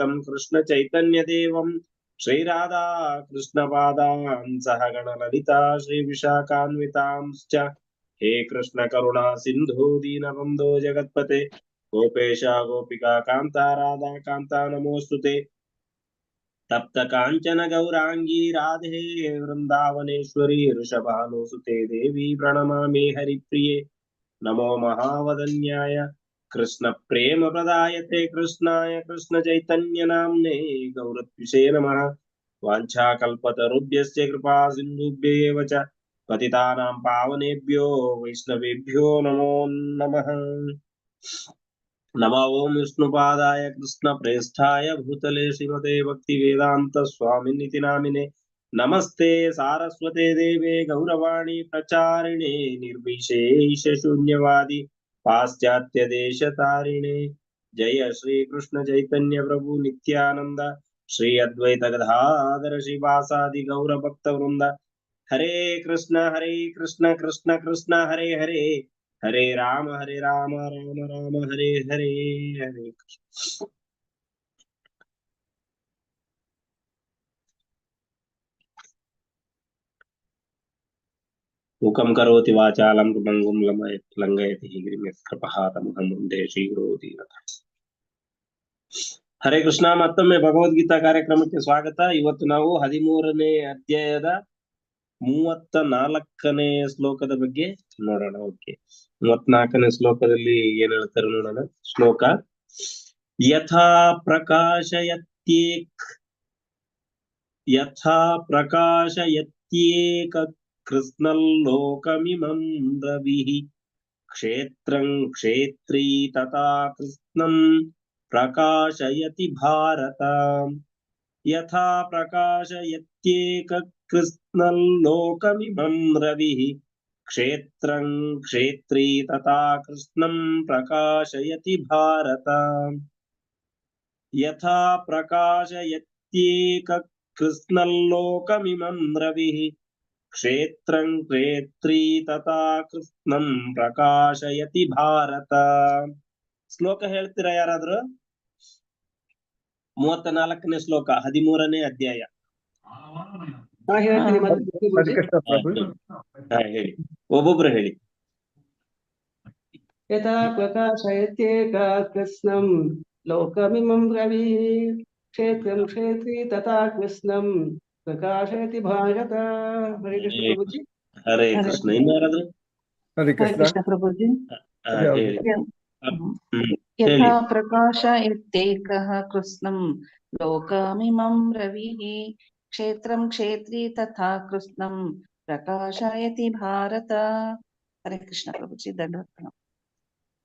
अद्वैतं कृष्णचैतन्यदेवं श्रीराधा कृष्णपादान् सह गणललिता श्रीविशाखान्वितांश्च हे कृष्ण कृष्णकरुणा सिन्धु दीनबन्धो जगत्पते। गोपेश गोपिका कान्ता राधा कान्ता नमोऽस्तु ते। तप्त काञ्चन गौराङ्गी राधे वृन्दावनेश्वरी ऋषभानुसुते देवी प्रणमामि हरिप्रिये। नमो महावदन्याय। कृष्णप्रेमप्रदायते, कृष्णाय कृष्णचैतन्यनाम्ने गौरत्विषे नमः। वाञ्छाकल्पतरुभ्यश्च कृपा सिन्धुभ्येव च, पतितानां पावनेभ्यो, वैष्णवेभ्यो नमो नमः। नमो ॐ विष्णुपादाय कृष्णप्रेष्ठाय भूतले श्रीमते भक्तिवेदान्तस्वामिनिति नामिने। नमस्ते सारस्वते देवे, गौरवाणी प्रचारिणे, निर्विशेषशून्यवादी। पाश्चात्यदेशतारिणे। जय श्री कृष्ण चैतन्य प्रभु नित्यानन्द। श्री अद्वैत गाधर श्रीवासादि गौरभक्तवृन्द। हरे कृष्ण हरे कृष्ण कृष्ण कृष्ण, हरे हरे। हरे राम हरे राम राम राम, हरे हरे हरे कृष्ण। मुखं करोति वाचालं लङ्गुं लमयत् लङ्घयति हिगिरिं यत्कृपहातमहं वंदे श्रीगुरोतिरथ ಹರೇ ಕೃಷ್ಣ ಮತ್ತೊಮ್ಮೆ ಭಗವದ್ಗೀತಾ ಕಾರ್ಯಕ್ರಮಕ್ಕೆ ಸ್ವಾಗತ ಇವತ್ತು ನಾವು ಹದಿಮೂರನೇ ಅಧ್ಯಾಯದ ಮೂವತ್ತ ನಾಲ್ಕನೇ ಶ್ಲೋಕದ ಬಗ್ಗೆ ನೋಡೋಣ ಓಕೆ ಮೂವತ್ನಾಲ್ಕನೇ ಶ್ಲೋಕದಲ್ಲಿ ಏನ್ ಹೇಳ್ತಾರೆ ನೋಡೋಣ ಶ್ಲೋಕ ಯಥಾ ಪ್ರಕಾಶಯತ್ಯೇಕ್ ಯಥಾ ಪ್ರಕಾಶಯತ್ಯೇಕ कृष्णल्लोकमिमं रविः क्षेत्रं क्षेत्री तथा कृष्णं प्रकाशयति भारत। यथा प्रकाशयत्येककृत्नल्लोकमिमं रविः क्षेत्रं क्षेत्री तथा कृष्णं प्रकाशयति भारत। यथा प्रकाशयत्येककृत्नल्लोकमिमं रविः ಕ್ಷೇತ್ರಂ ಕ್ಷೇತ್ರೀ ತಥಾ ಕೃಷ್ಣಂ ಪ್ರಕಾಶಯತಿ ಭಾರತ. ಶ್ಲೋಕ ಹೇಳ್ತೀರಾ ಯಾರಾದ್ರೂ? ಮೂವತ್ತ ನಾಲ್ಕನೇ ಶ್ಲೋಕ ಹದಿಮೂರನೇ ಅಧ್ಯಾಯ. ಹೇಳಿ. ಒಬ್ಬೊಬ್ರು ಹೇಳಿ. ಯಥಾ ಪ್ರಕಾಶಯತ್ಯೇಕ ಕೃಷ್ಣಂ ಲೋಕಮಿಮಂ ರವಿ. ಕ್ಷೇತ್ರಂ ಕ್ಷೇತ್ರಿ ತಥಾ ಕೃಷ್ಣಂ. ಪ್ರಕಾಶಯತಿ ಭಾರತ ಹರೇ ಕೃಷ್ಣ ಪ್ರಭುಜಿ ಹರೇ ಕೃಷ್ಣ ಇನ್ಯಾರಾದ್ರೂ ಹರಿಕೃಷ್ಣ ಕೃಷ್ಣ ಪ್ರಭುಜಿ ಹಾ ಯಾವ್ದು? ಹೇಳಿ ಹ್ಮ್ ಹೇಳಿ ಯಥಾ ಪ್ರಕಾಶಯತ್ಯೇಕಃ ಕೃಷ್ಣಂ ಲೋಕಮಿಮಂ ರವಿಃ ಕ್ಷೇತ್ರಂ ಕ್ಷೇತ್ರಿ ತಥಾ ಕೃಷ್ಣಂ ಪ್ರಕಾಶಯತಿ ಭಾರತ ಹರೇ ಕೃಷ್ಣ ಪ್ರಭುಜಿ ದಂಡವತ್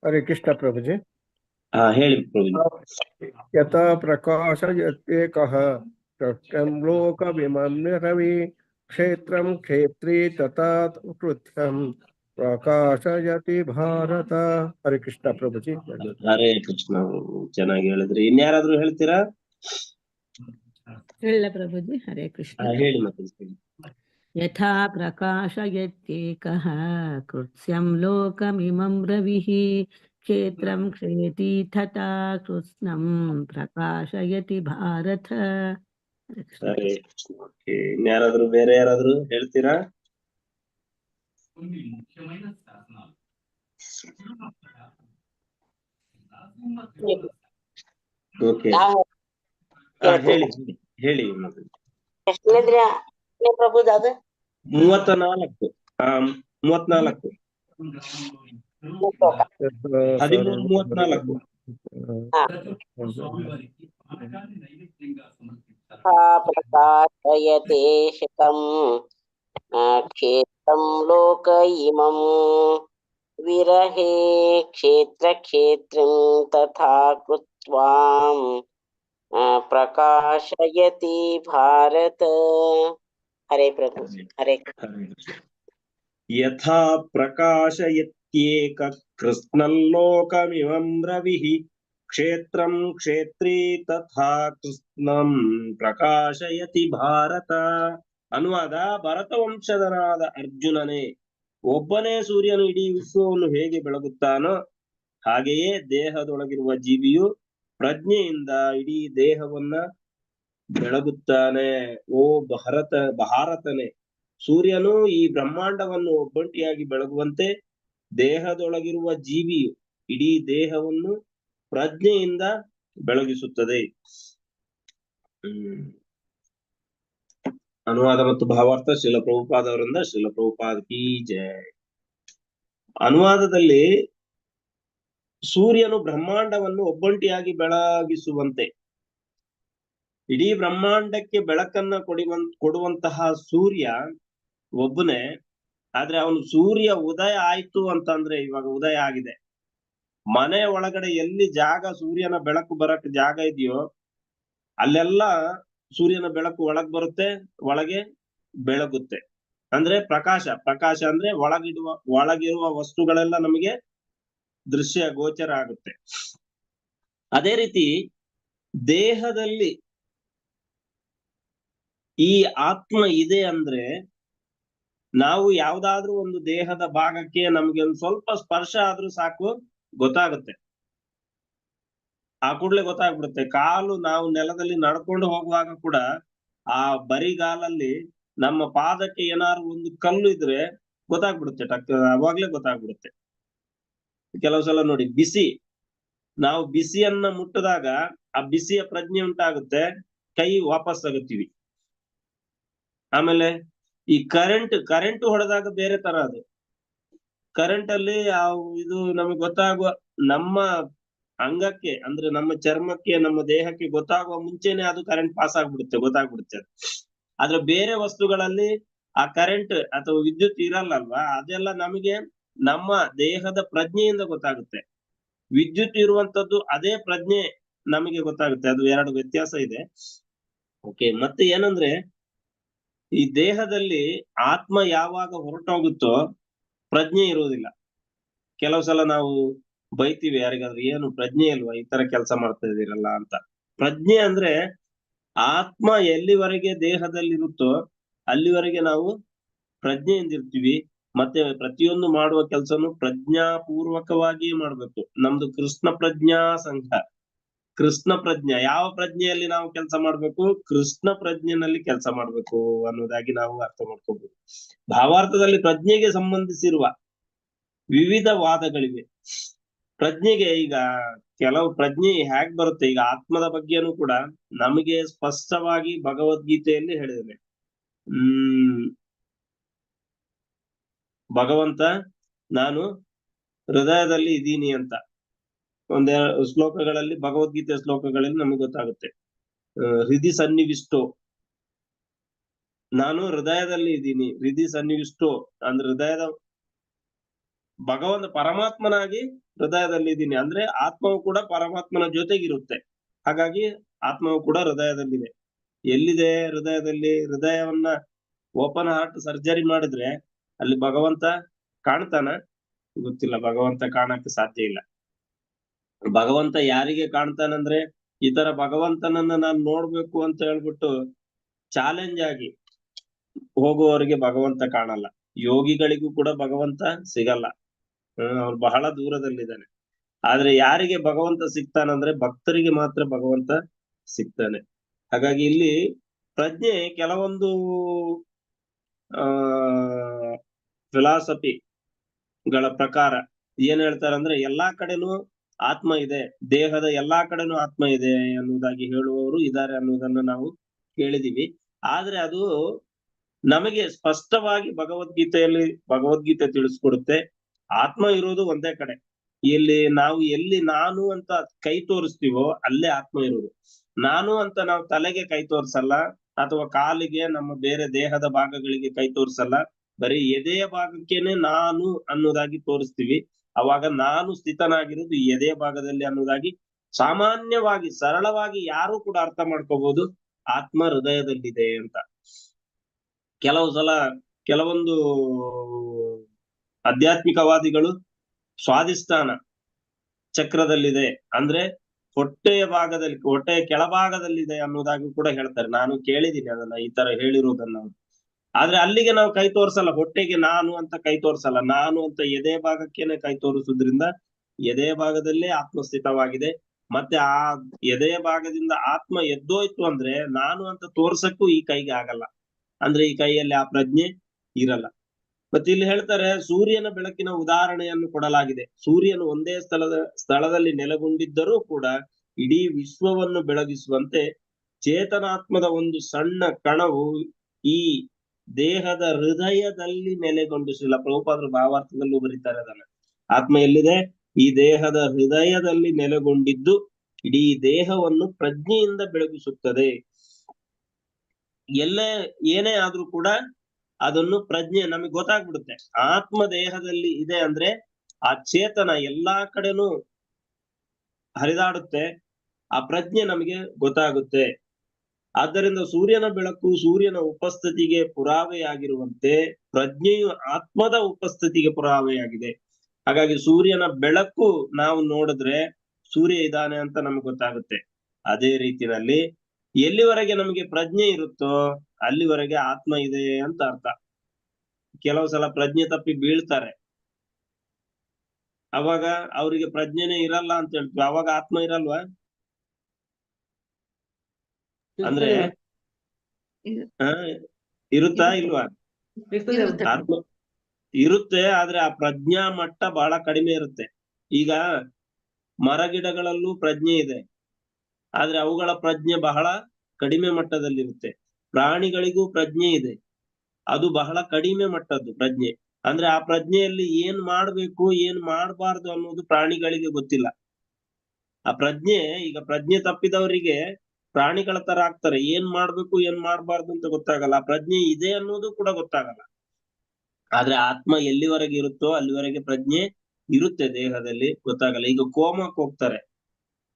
ಹರಿಕೃಷ್ಣ ಪ್ರಭುಜಿ ಹಾ ಹೇಳಿ ಪ್ರಭು ಯಥಾ ಪ್ರಕಾಶಯತ್ಯೇಕಃ ಸತ್ಯಂ ಲೋಕವಿಮಂ ರವಿ ಕ್ಷೇತ್ರಂ ಕ್ಷೇತ್ರೀ ತಥಾ ಕೃತ್ಯಂ ಪ್ರಕಾಶಯತಿ ಭಾರತ ಹರಿಕೃಷ್ಣ ಪ್ರಭುಜಿ ಹರೇ ಕೃಷ್ಣ ಚೆನ್ನಾಗಿ ಹೇಳಿದ್ರಿ. ಇನ್ಯಾರಾದ್ರೂ ಹೇಳ್ತೀರಾ? ಹೇಳ ಪ್ರಭುಜಿ ಹರೇ ಕೃಷ್ಣ. ಹಾ ಹೇಳಿ ಮತ್ತೆ ಹೇಳಿ. ಯಥಾ ಪ್ರಕಾಶಯತ್ಯೇಕಃ ಕೃತ್ಸ್ಯಂ ಲೋಕಮಿಮಂ ರವಿಃ ಕ್ಷೇತ್ರಂ ಕ್ಷೇತಿ ತಥಾ ಕೃತ್ಸ್ನಂ ಪ್ರಕಾಶಯತಿ ಭಾರತ। ಓಕೆ. ಇನ್ಯಾರಾದ್ರೂ ಬೇರೆ ಯಾರಾದ್ರೂ ಹೇಳ್ತೀರಾ? ಓಕೆ. ಹೇಳಿ ಹೇಳಿ. ಹೇಳಿ ಮತ್ತೆ. ಎಷ್ಟಿದ್ರೆ ಪ್ರಭುದ ಅದು? ಮೂವತ್ತ ನಾಲ್ಕು ಹಾ ಮೂವತ್ನಾಲ್ಕು ಹದಿಮೂರು ಮೂವತ್ನಾಲ್ಕು. ಪ್ರಕಾಶಯತೆ ಶತಂ ಕ್ಷೇತ್ರಂ ಲೋಕ ಇಮಂ ವಿರಹೇ ಕ್ಷೇತ್ರ ಕ್ಷೇತ್ರಂ ತಥಾ ಕೃತ್ವಾಂ ಆ, ಪ್ರಕಾಶಯತಿ ಭಾರತ ಹರೇ ಪ್ರಭು ಹರೇ ಹರೇ ಕ್ಷೇತ್ರಂ ಕ್ಷೇತ್ರೀ ತಥಾ ಕೃಷ್ಣಂ ಪ್ರಕಾಶಯತಿ ಭಾರತ. ಅನುವಾದ ಭರತ ವಂಶದನಾದ ಅರ್ಜುನನೇ. ಒಬ್ಬನೇ ಸೂರ್ಯನು ಇಡೀ ವಿಶ್ವವನ್ನು ಹೇಗೆ ಬೆಳಗುತ್ತಾನೋ ಹಾಗೆಯೇ ದೇಹದೊಳಗಿರುವ ಜೀವಿಯು ಪ್ರಜ್ಞೆಯಿಂದ ಇಡೀ ದೇಹವನ್ನ ಬೆಳಗುತ್ತಾನೆ. ಓ ಭಾರತ, ಭಾರತನೆ. ಸೂರ್ಯನು ಈ ಬ್ರಹ್ಮಾಂಡವನ್ನು ಒಬ್ಬಂಟಿಯಾಗಿ ಬೆಳಗುವಂತೆ ದೇಹದೊಳಗಿರುವ ಜೀವಿಯು ಇಡೀ ದೇಹವನ್ನು ಪ್ರಜ್ಞೆಯಿಂದ ಬೆಳಗಿಸುತ್ತದೆ. ಅನುವಾದ ಮತ್ತು ಭಾವಾರ್ಥ ಶಿಲ ಪ್ರಭುಪಾದ ಅವರಿಂದ ಶಿಲ ಪ್ರಭುಪಾದ ಕಿ ಜಯ ಅನುವಾದದಲ್ಲಿ ಸೂರ್ಯನು ಬ್ರಹ್ಮಾಂಡವನ್ನು ಒಬ್ಬಂಟಿಯಾಗಿ ಬೆಳಗಿಸುವಂತೆ. ಇಡೀ ಬ್ರಹ್ಮಾಂಡಕ್ಕೆ ಬೆಳಕನ್ನ ಕೊಡಿವ, ಕೊಡುವಂತಹ ಸೂರ್ಯ ಒಬ್ಬನೇ, ಆದ್ರೆ ಅವನು ಸೂರ್ಯ ಉದಯ ಆಯ್ತು ಅಂತಂದ್ರೆ ಇವಾಗ ಉದಯ ಆಗಿದೆ. ಮನೆ ಒಳಗಡೆ ಎಲ್ಲಿ ಜಾಗ ಸೂರ್ಯನ ಬೆಳಕು ಬರಕ್ ಜಾಗ ಇದೆಯೋ, ಅಲ್ಲೆಲ್ಲ ಸೂರ್ಯನ ಬೆಳಕು ಒಳಗ್ ಬರುತ್ತೆ, ಒಳಗೆ ಬೆಳಗುತ್ತೆ. ಅಂದ್ರೆ ಪ್ರಕಾಶ ಪ್ರಕಾಶ ಅಂದ್ರೆ ಒಳಗಿಡುವ, ಒಳಗಿರುವ ವಸ್ತುಗಳೆಲ್ಲ ನಮಗೆ ದೃಶ್ಯ, ಗೋಚರ ಆಗುತ್ತೆ. ಅದೇ ರೀತಿ ದೇಹದಲ್ಲಿ ಈ ಆತ್ಮ ಇದೆ ಅಂದ್ರೆ ನಾವು ಯಾವ್ದಾದ್ರೂ ಒಂದು ದೇಹದ ಭಾಗಕ್ಕೆ ನಮ್ಗೆ ಒಂದು ಸ್ವಲ್ಪ ಸ್ಪರ್ಶ ಆದ್ರೂ ಸಾಕು ಗೊತ್ತಾಗುತ್ತೆ. ಆ ಕೂಡ್ಲೆ ಗೊತ್ತಾಗ್ಬಿಡುತ್ತೆ. ಕಾಲು ನಾವು ನೆಲದಲ್ಲಿ ನಡ್ಕೊಂಡು ಹೋಗುವಾಗ ಕೂಡ ಆ ಬರಿಗಾಲಲ್ಲಿ ನಮ್ಮ ಪಾದಕ್ಕೆ ಏನಾದ್ರು ಒಂದು ಕಲ್ಲು ಇದ್ರೆ ಗೊತ್ತಾಗ್ಬಿಡುತ್ತೆ. ಟಕ್ ಅವಾಗ್ಲೇ ಗೊತ್ತಾಗ್ಬಿಡುತ್ತೆ. ಕೆಲವು ಸಲ ನೋಡಿ, ಬಿಸಿ. ನಾವು ಬಿಸಿಯನ್ನ ಮುಟ್ಟದಾಗ ಆ ಬಿಸಿಯ ಪ್ರಜ್ಞೆ ಉಂಟಾಗುತ್ತೆ. ಕೈ ವಾಪಸ್ ಆಗುತ್ತೀವಿ ಆಮೇಲೆ ಈ ಕರೆಂಟ್ ಕರೆಂಟ್ ಹೊಡೆದಾಗ ಬೇರೆ ತರ ಅದು. ಕರೆಂಟ್ ಅಲ್ಲಿ ಇದು ನಮಗೆ ಗೊತ್ತಾಗುವ ನಮ್ಮ ಅಂಗಕ್ಕೆ ಅಂದ್ರೆ ನಮ್ಮ ಚರ್ಮಕ್ಕೆ, ನಮ್ಮ ದೇಹಕ್ಕೆ ಗೊತ್ತಾಗುವ ಮುಂಚೆನೆ ಅದು ಕರೆಂಟ್ ಪಾಸ್ ಆಗ್ಬಿಡುತ್ತೆ, ಗೊತ್ತಾಗ್ಬಿಡುತ್ತೆ ಆದ್ರೆ ಬೇರೆ ವಸ್ತುಗಳಲ್ಲಿ ಆ ಕರೆಂಟ್ ಅಥವಾ ವಿದ್ಯುತ್ ಇರಲ್ಲಲ್ವಾ? ಅದೆಲ್ಲ ನಮಗೆ ನಮ್ಮ ದೇಹದ ಪ್ರಜ್ಞೆಯಿಂದ ಗೊತ್ತಾಗುತ್ತೆ. ವಿದ್ಯುತ್ ಇರುವಂತದ್ದು ಅದೇ ಪ್ರಜ್ಞೆ ನಮಗೆ ಗೊತ್ತಾಗುತ್ತೆ. ಅದು ಎರಡು ವ್ಯತ್ಯಾಸ ಇದೆ. ಓಕೆ ಮತ್ತೆ ಏನಂದ್ರೆ ಈ ದೇಹದಲ್ಲಿ ಆತ್ಮ ಯಾವಾಗ ಹೊರಟೋಗುತ್ತೋ ಪ್ರಜ್ಞೆ ಇರುವುದಿಲ್ಲ. ಕೆಲವು ಸಲ ನಾವು ಬೈತೀವಿ ಯಾರಿಗಾದ್ರೂ, ಏನು ಪ್ರಜ್ಞೆ ಇಲ್ವಾ? ಈ ತರ ಕೆಲಸ ಮಾಡ್ತಾ ಇದೀರಲ್ಲ ಅಂತ. ಪ್ರಜ್ಞೆ ಅಂದ್ರೆ ಆತ್ಮ ಎಲ್ಲಿವರೆಗೆ ದೇಹದಲ್ಲಿರುತ್ತೋ ಅಲ್ಲಿವರೆಗೆ ನಾವು ಪ್ರಜ್ಞೆಯಿಂದಿರ್ತೀವಿ. ಮತ್ತೆ ಪ್ರತಿಯೊಂದು ಮಾಡುವ ಕೆಲಸನು ಪ್ರಜ್ಞಾಪೂರ್ವಕವಾಗಿಯೇ ಮಾಡ್ಬೇಕು. ನಮ್ದು ಕೃಷ್ಣ ಪ್ರಜ್ಞಾ ಸಂಘ. ಕೃಷ್ಣ ಪ್ರಜ್ಞೆ. ಯಾವ ಪ್ರಜ್ಞೆಯಲ್ಲಿ ನಾವು ಕೆಲಸ ಮಾಡ್ಬೇಕು? ಕೃಷ್ಣ ಪ್ರಜ್ಞೆನಲ್ಲಿ ಕೆಲಸ ಮಾಡ್ಬೇಕು ಅನ್ನೋದಾಗಿ ನಾವು ಅರ್ಥ ಮಾಡ್ಕೋಬಹುದು ಭಾವಾರ್ಥದಲ್ಲಿ ಪ್ರಜ್ಞೆಗೆ ಸಂಬಂಧಿಸಿರುವ ವಿವಿಧ ವಾದಗಳಿವೆ. ಪ್ರಜ್ಞೆಗೆ ಈಗ ಕೆಲವು ಪ್ರಜ್ಞೆ ಹೇಗ್ ಬರುತ್ತೆ? ಈಗ ಆತ್ಮದ ಬಗ್ಗೆನೂ ಕೂಡ ನಮಗೆ ಸ್ಪಷ್ಟವಾಗಿ ಭಗವದ್ಗೀತೆಯಲ್ಲಿ ಹೇಳಿದ್ದಾನೆ. ಹ್ಮ್. ಭಗವಂತ, ನಾನು ಹೃದಯದಲ್ಲಿ ಇದ್ದೀನಿ ಅಂತ. ಒಂದೆರಡು ಶ್ಲೋಕಗಳಲ್ಲಿ ಭಗವದ್ಗೀತೆ ಶ್ಲೋಕಗಳಲ್ಲಿ ನಮಗೆ ಗೊತ್ತಾಗುತ್ತೆ. ಹೃದಯ ಸನ್ನಿವಿಷ್ಟೋ. ನಾನು ಹೃದಯದಲ್ಲಿ ಇದ್ದೀನಿ. ಹೃದಯ ಸನ್ನಿವಿಷ್ಟೋ. ಅಂದ್ರೆ ಹೃದಯದ, ಭಗವಂತ ಪರಮಾತ್ಮನಾಗಿ ಹೃದಯದಲ್ಲಿ ಇದ್ದೀನಿ. ಅಂದ್ರೆ ಆತ್ಮವು ಕೂಡ ಪರಮಾತ್ಮನ ಜೊತೆಗಿರುತ್ತೆ. ಹಾಗಾಗಿ ಆತ್ಮವು ಕೂಡ ಹೃದಯದಲ್ಲಿದೆ. ಎಲ್ಲಿದೆ ಹೃದಯದಲ್ಲಿ? ಹೃದಯವನ್ನ ಓಪನ್ ಹಾರ್ಟ್ ಸರ್ಜರಿ ಮಾಡಿದ್ರೆ ಅಲ್ಲಿ ಭಗವಂತ ಕಾಣ್ತಾನ? ಗೊತ್ತಿಲ್ಲ. ಭಗವಂತ ಕಾಣಕ್ಕೆ ಸಾಧ್ಯ ಇಲ್ಲ. ಭಗವಂತ ಯಾರಿಗೆ ಕಾಣ್ತಾನಂದ್ರೆ ಈ ತರ ಭಗವಂತನನ್ನ ನಾನ್ ನೋಡ್ಬೇಕು ಅಂತ ಹೇಳ್ಬಿಟ್ಟು ಚಾಲೆಂಜ್ ಆಗಿ ಹೋಗುವವರಿಗೆ ಭಗವಂತ ಕಾಣಲ್ಲ. ಯೋಗಿಗಳಿಗೂ ಕೂಡ ಭಗವಂತ ಸಿಗಲ್ಲ. ಅವ್ರು ಬಹಳ ದೂರದಲ್ಲಿದ್ದಾನೆ. ಆದ್ರೆ ಯಾರಿಗೆ ಭಗವಂತ ಸಿಗ್ತಾನಂದ್ರೆ ಭಕ್ತರಿಗೆ ಮಾತ್ರ ಭಗವಂತ ಸಿಗ್ತಾನೆ. ಹಾಗಾಗಿ ಇಲ್ಲಿ ಪ್ರಜ್ಞೆ ಕೆಲವೊಂದು, ಆ ಫಿಲಾಸಫಿಗಳ ಪ್ರಕಾರ ಏನ್ ಹೇಳ್ತಾರಂದ್ರೆ ಎಲ್ಲಾ ಕಡೆನೂ ಆತ್ಮ ಇದೆ, ದೇಹದ ಎಲ್ಲಾ ಕಡೆನೂ ಆತ್ಮ ಇದೆ ಅನ್ನೋದಾಗಿ ಹೇಳುವವರು ಇದ್ದಾರೆ ಅನ್ನೋದನ್ನ ನಾವು ಕೇಳಿದೀವಿ ಆದ್ರೆ ಅದು ನಮಗೆ ಸ್ಪಷ್ಟವಾಗಿ ಭಗವದ್ಗೀತೆಯಲ್ಲಿ ಭಗವದ್ಗೀತೆ ತಿಳಿಸ್ಕೊಡುತ್ತೆ. ಆತ್ಮ ಇರೋದು ಒಂದೇ ಕಡೆ. ಇಲ್ಲಿ ನಾವು ಎಲ್ಲಿ ನಾನು ಅಂತ ಕೈ ತೋರಿಸ್ತೀವೋ ಅಲ್ಲೇ ಆತ್ಮ ಇರೋದು. ನಾನು ಅಂತ ನಾವು ತಲೆಗೆ ಕೈ ತೋರಿಸಲ್ಲ, ಅಥವಾ ಕಾಲಿಗೆ ನಮ್ಮ ಬೇರೆ ದೇಹದ ಭಾಗಗಳಿಗೆ ಕೈ ತೋರಿಸಲ್ಲ, ಬರೀ ಎದೆಯ ಭಾಗಕ್ಕೇನೆ ನಾನು ಅನ್ನೋದಾಗಿ ತೋರಿಸ್ತೀವಿ. ಅವಾಗ ನಾನು ಸ್ಥಿತನಾಗಿರೋದು ಈ ಎದೆಯ ಭಾಗದಲ್ಲಿ ಅನ್ನೋದಾಗಿ ಸಾಮಾನ್ಯವಾಗಿ, ಸರಳವಾಗಿ ಯಾರು ಕೂಡ ಅರ್ಥ ಮಾಡ್ಕೋಬಹುದು ಆತ್ಮ ಹೃದಯದಲ್ಲಿದೆ ಅಂತ. ಕೆಲವು ಸಲ ಕೆಲವೊಂದು ಆಧ್ಯಾತ್ಮಿಕವಾದಿಗಳು ಸ್ವಾಧಿಷ್ಠಾನ ಚಕ್ರದಲ್ಲಿದೆ ಅಂದ್ರೆ ಹೊಟ್ಟೆಯ ಭಾಗದಲ್ಲಿ, ಹೊಟ್ಟೆಯ ಕೆಳಭಾಗದಲ್ಲಿದೆ ಅನ್ನೋದಾಗಿ ಕೂಡ ಹೇಳ್ತಾರೆ. ನಾನು ಕೇಳಿದ್ದೀನಿ ಅದನ್ನ, ಈ ತರ ಹೇಳಿರೋದನ್ನ. ಆದ್ರೆ ಅಲ್ಲಿಗೆ ನಾವು ಕೈ ತೋರಿಸಲ್ಲ. ಹೊಟ್ಟೆಗೆ ನಾನು ಅಂತ ಕೈ ತೋರಿಸಲ್ಲ. ನಾನು ಅಂತ ಎದೆ ಭಾಗಕ್ಕೇನೆ ಕೈ ತೋರಿಸುದ್ರಿಂದ ಎದೆ ಭಾಗದಲ್ಲೇ ಆತ್ಮಸ್ಥಿತವಾಗಿದೆ ಮತ್ತೆ ಆ ಎದೆ ಭಾಗದಿಂದ ಆತ್ಮ ಎದ್ದೋಯ್ತು ಅಂದ್ರೆ ನಾನು ಅಂತ ತೋರ್ಸಕ್ಕೂ ಈ ಕೈಗೆ ಆಗಲ್ಲ. ಅಂದ್ರೆ ಈ ಕೈಯಲ್ಲಿ ಆ ಪ್ರಜ್ಞೆ ಇರಲ್ಲ. ಮತ್ತೆ ಇಲ್ಲಿ ಹೇಳ್ತಾರೆ ಸೂರ್ಯನ ಬೆಳಕಿನ ಉದಾಹರಣೆಯನ್ನು ಕೊಡಲಾಗಿದೆ. ಸೂರ್ಯನು ಒಂದೇ ಸ್ಥಳದ ಸ್ಥಳದಲ್ಲಿ ನೆಲೆಗೊಂಡಿದ್ದರೂ ಕೂಡ ಇಡೀ ವಿಶ್ವವನ್ನು ಬೆಳಗಿಸುವಂತೆ ಚೇತನಾತ್ಮದ ಒಂದು ಸಣ್ಣ ಕಣವು ಈ ದೇಹದ ಹೃದಯದಲ್ಲಿ ನೆಲೆಗೊಂಡು ಶ್ರೀಲ ಪ್ರಭುಪಾದರು ಭಾವಾರ್ಥದಲ್ಲೂ ಬರೀತಾರೆ ಅದನ್ನ. ಆತ್ಮ ಎಲ್ಲಿದೆ? ಈ ದೇಹದ ಹೃದಯದಲ್ಲಿ ನೆಲೆಗೊಂಡಿದ್ದು ಇಡೀ ದೇಹವನ್ನು ಪ್ರಜ್ಞೆಯಿಂದ ಬೆಳಗಿಸುತ್ತದೆ. ಎಲ್ಲೇ ಏನೇ ಆದ್ರೂ ಕೂಡ ಅದನ್ನು ಪ್ರಜ್ಞೆ ನಮಗೆ ಗೊತ್ತಾಗ್ಬಿಡುತ್ತೆ. ಆತ್ಮ ದೇಹದಲ್ಲಿ ಇದೆ ಅಂದ್ರೆ ಆ ಚೇತನ ಎಲ್ಲಾ ಕಡೆನೂ ಹರಿದಾಡುತ್ತೆ. ಆ ಪ್ರಜ್ಞೆ ನಮಗೆ ಗೊತ್ತಾಗುತ್ತೆ. ಆದ್ದರಿಂದ ಸೂರ್ಯನ ಬೆಳಕು ಸೂರ್ಯನ ಉಪಸ್ಥಿತಿಗೆ ಪುರಾವೆಯಾಗಿರುವಂತೆ ಪ್ರಜ್ಞೆಯು ಆತ್ಮದ ಉಪಸ್ಥಿತಿಗೆ ಪುರಾವೆಯಾಗಿದೆ. ಹಾಗಾಗಿ ಸೂರ್ಯನ ಬೆಳಕು ನಾವು ನೋಡಿದ್ರೆ ಸೂರ್ಯ ಇದ್ದಾನೆ ಅಂತ ನಮ್ಗೆ ಗೊತ್ತಾಗುತ್ತೆ. ಅದೇ ರೀತಿಯಲ್ಲಿ ಎಲ್ಲಿವರೆಗೆ ನಮಗೆ ಪ್ರಜ್ಞೆ ಇರುತ್ತೋ ಅಲ್ಲಿವರೆಗೆ ಆತ್ಮ ಇದೆ ಅಂತ ಅರ್ಥ. ಕೆಲವು ಸಲ ಪ್ರಜ್ಞೆ ತಪ್ಪಿ ಬೀಳ್ತಾರೆ. ಅವಾಗ ಅವರಿಗೆ ಪ್ರಜ್ಞೆನೇ ಇರಲ್ಲ ಅಂತ ಹೇಳ್ತೀವಿ. ಅವಾಗ ಆತ್ಮ ಇರಲ್ವಾ? ಅಂದ್ರೆ ಇರುತ್ತಾ ಇಲ್ವಾ. ಆತ್ಮ ಇರುತ್ತೆ ಆದ್ರೆ ಆ ಪ್ರಜ್ಞಾ ಮಟ್ಟ ಬಹಳ ಕಡಿಮೆ ಇರುತ್ತೆ. ಈಗ ಮರಗಿಡಗಳಲ್ಲೂ ಪ್ರಜ್ಞೆ ಇದೆ. ಆದ್ರೆ ಅವುಗಳ ಪ್ರಜ್ಞೆ ಬಹಳ ಕಡಿಮೆ ಮಟ್ಟದಲ್ಲಿರುತ್ತೆ. ಪ್ರಾಣಿಗಳಿಗೂ ಪ್ರಜ್ಞೆ ಇದೆ. ಅದು ಬಹಳ ಕಡಿಮೆ ಮಟ್ಟದ್ದು ಪ್ರಜ್ಞೆ. ಅಂದ್ರೆ ಆ ಪ್ರಜ್ಞೆಯಲ್ಲಿ ಏನ್ ಮಾಡ್ಬೇಕು ಏನ್ ಮಾಡಬಾರ್ದು ಅನ್ನೋದು ಪ್ರಾಣಿಗಳಿಗೆ ಗೊತ್ತಿಲ್ಲ. ಆ ಪ್ರಜ್ಞೆ ಈಗ ಪ್ರಜ್ಞೆ ತಪ್ಪಿದವರಿಗೆ ಪ್ರಾಣಿಗಳ ತರ ಆಗ್ತಾರೆ. ಏನ್ ಮಾಡ್ಬೇಕು, ಏನ್ ಮಾಡ್ಬಾರ್ದು ಅಂತ ಗೊತ್ತಾಗಲ್ಲ. ಪ್ರಜ್ಞೆ ಇದೆ ಅನ್ನೋದು ಕೂಡ ಗೊತ್ತಾಗಲ್ಲ. ಆದ್ರೆ ಆತ್ಮ ಎಲ್ಲಿವರೆಗೆ ಇರುತ್ತೋ ಅಲ್ಲಿವರೆಗೆ ಪ್ರಜ್ಞೆ ಇರುತ್ತೆ ದೇಹದಲ್ಲಿ. ಗೊತ್ತಾಗಲ್ಲ. ಈಗ ಕೋಮಕ್ ಹೋಗ್ತಾರೆ.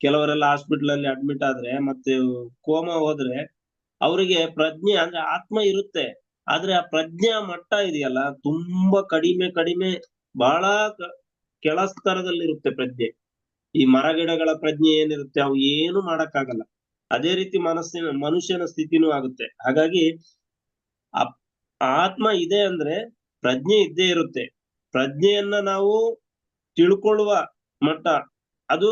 ಕೆಲವರೆಲ್ಲ ಹಾಸ್ಪಿಟಲ್ ಅಲ್ಲಿ ಅಡ್ಮಿಟ್ ಆದ್ರೆ ಮತ್ತೆ ಕೋಮ ಹೋದ್ರೆ ಅವರಿಗೆ ಪ್ರಜ್ಞೆ ಅಂದ್ರೆ ಆತ್ಮ ಇರುತ್ತೆ. ಆದ್ರೆ ಆ ಪ್ರಜ್ಞಾ ಮಟ್ಟ ಇದೆಯಲ್ಲ, ತುಂಬಾ ಕಡಿಮೆ ಕಡಿಮೆ, ಬಹಳ ಕೆಳ ಸ್ತರದಲ್ಲಿರುತ್ತೆ ಪ್ರಜ್ಞೆ. ಈ ಮರಗಿಡಗಳ ಪ್ರಜ್ಞೆ ಏನಿರುತ್ತೆ, ಅವು ಏನು ಮಾಡಕ್ಕಾಗಲ್ಲ. ಅದೇ ರೀತಿ ಮನಸ್ಸಿನ, ಮನುಷ್ಯನ ಸ್ಥಿತಿನೂ ಆಗುತ್ತೆ. ಹಾಗಾಗಿ ಆತ್ಮ ಇದೆ ಅಂದ್ರೆ ಪ್ರಜ್ಞೆ ಇದ್ದೇ ಇರುತ್ತೆ. ಪ್ರಜ್ಞೆಯನ್ನ ನಾವು ತಿಳ್ಕೊಳ್ಳುವ ಮಟ್ಟ, ಅದು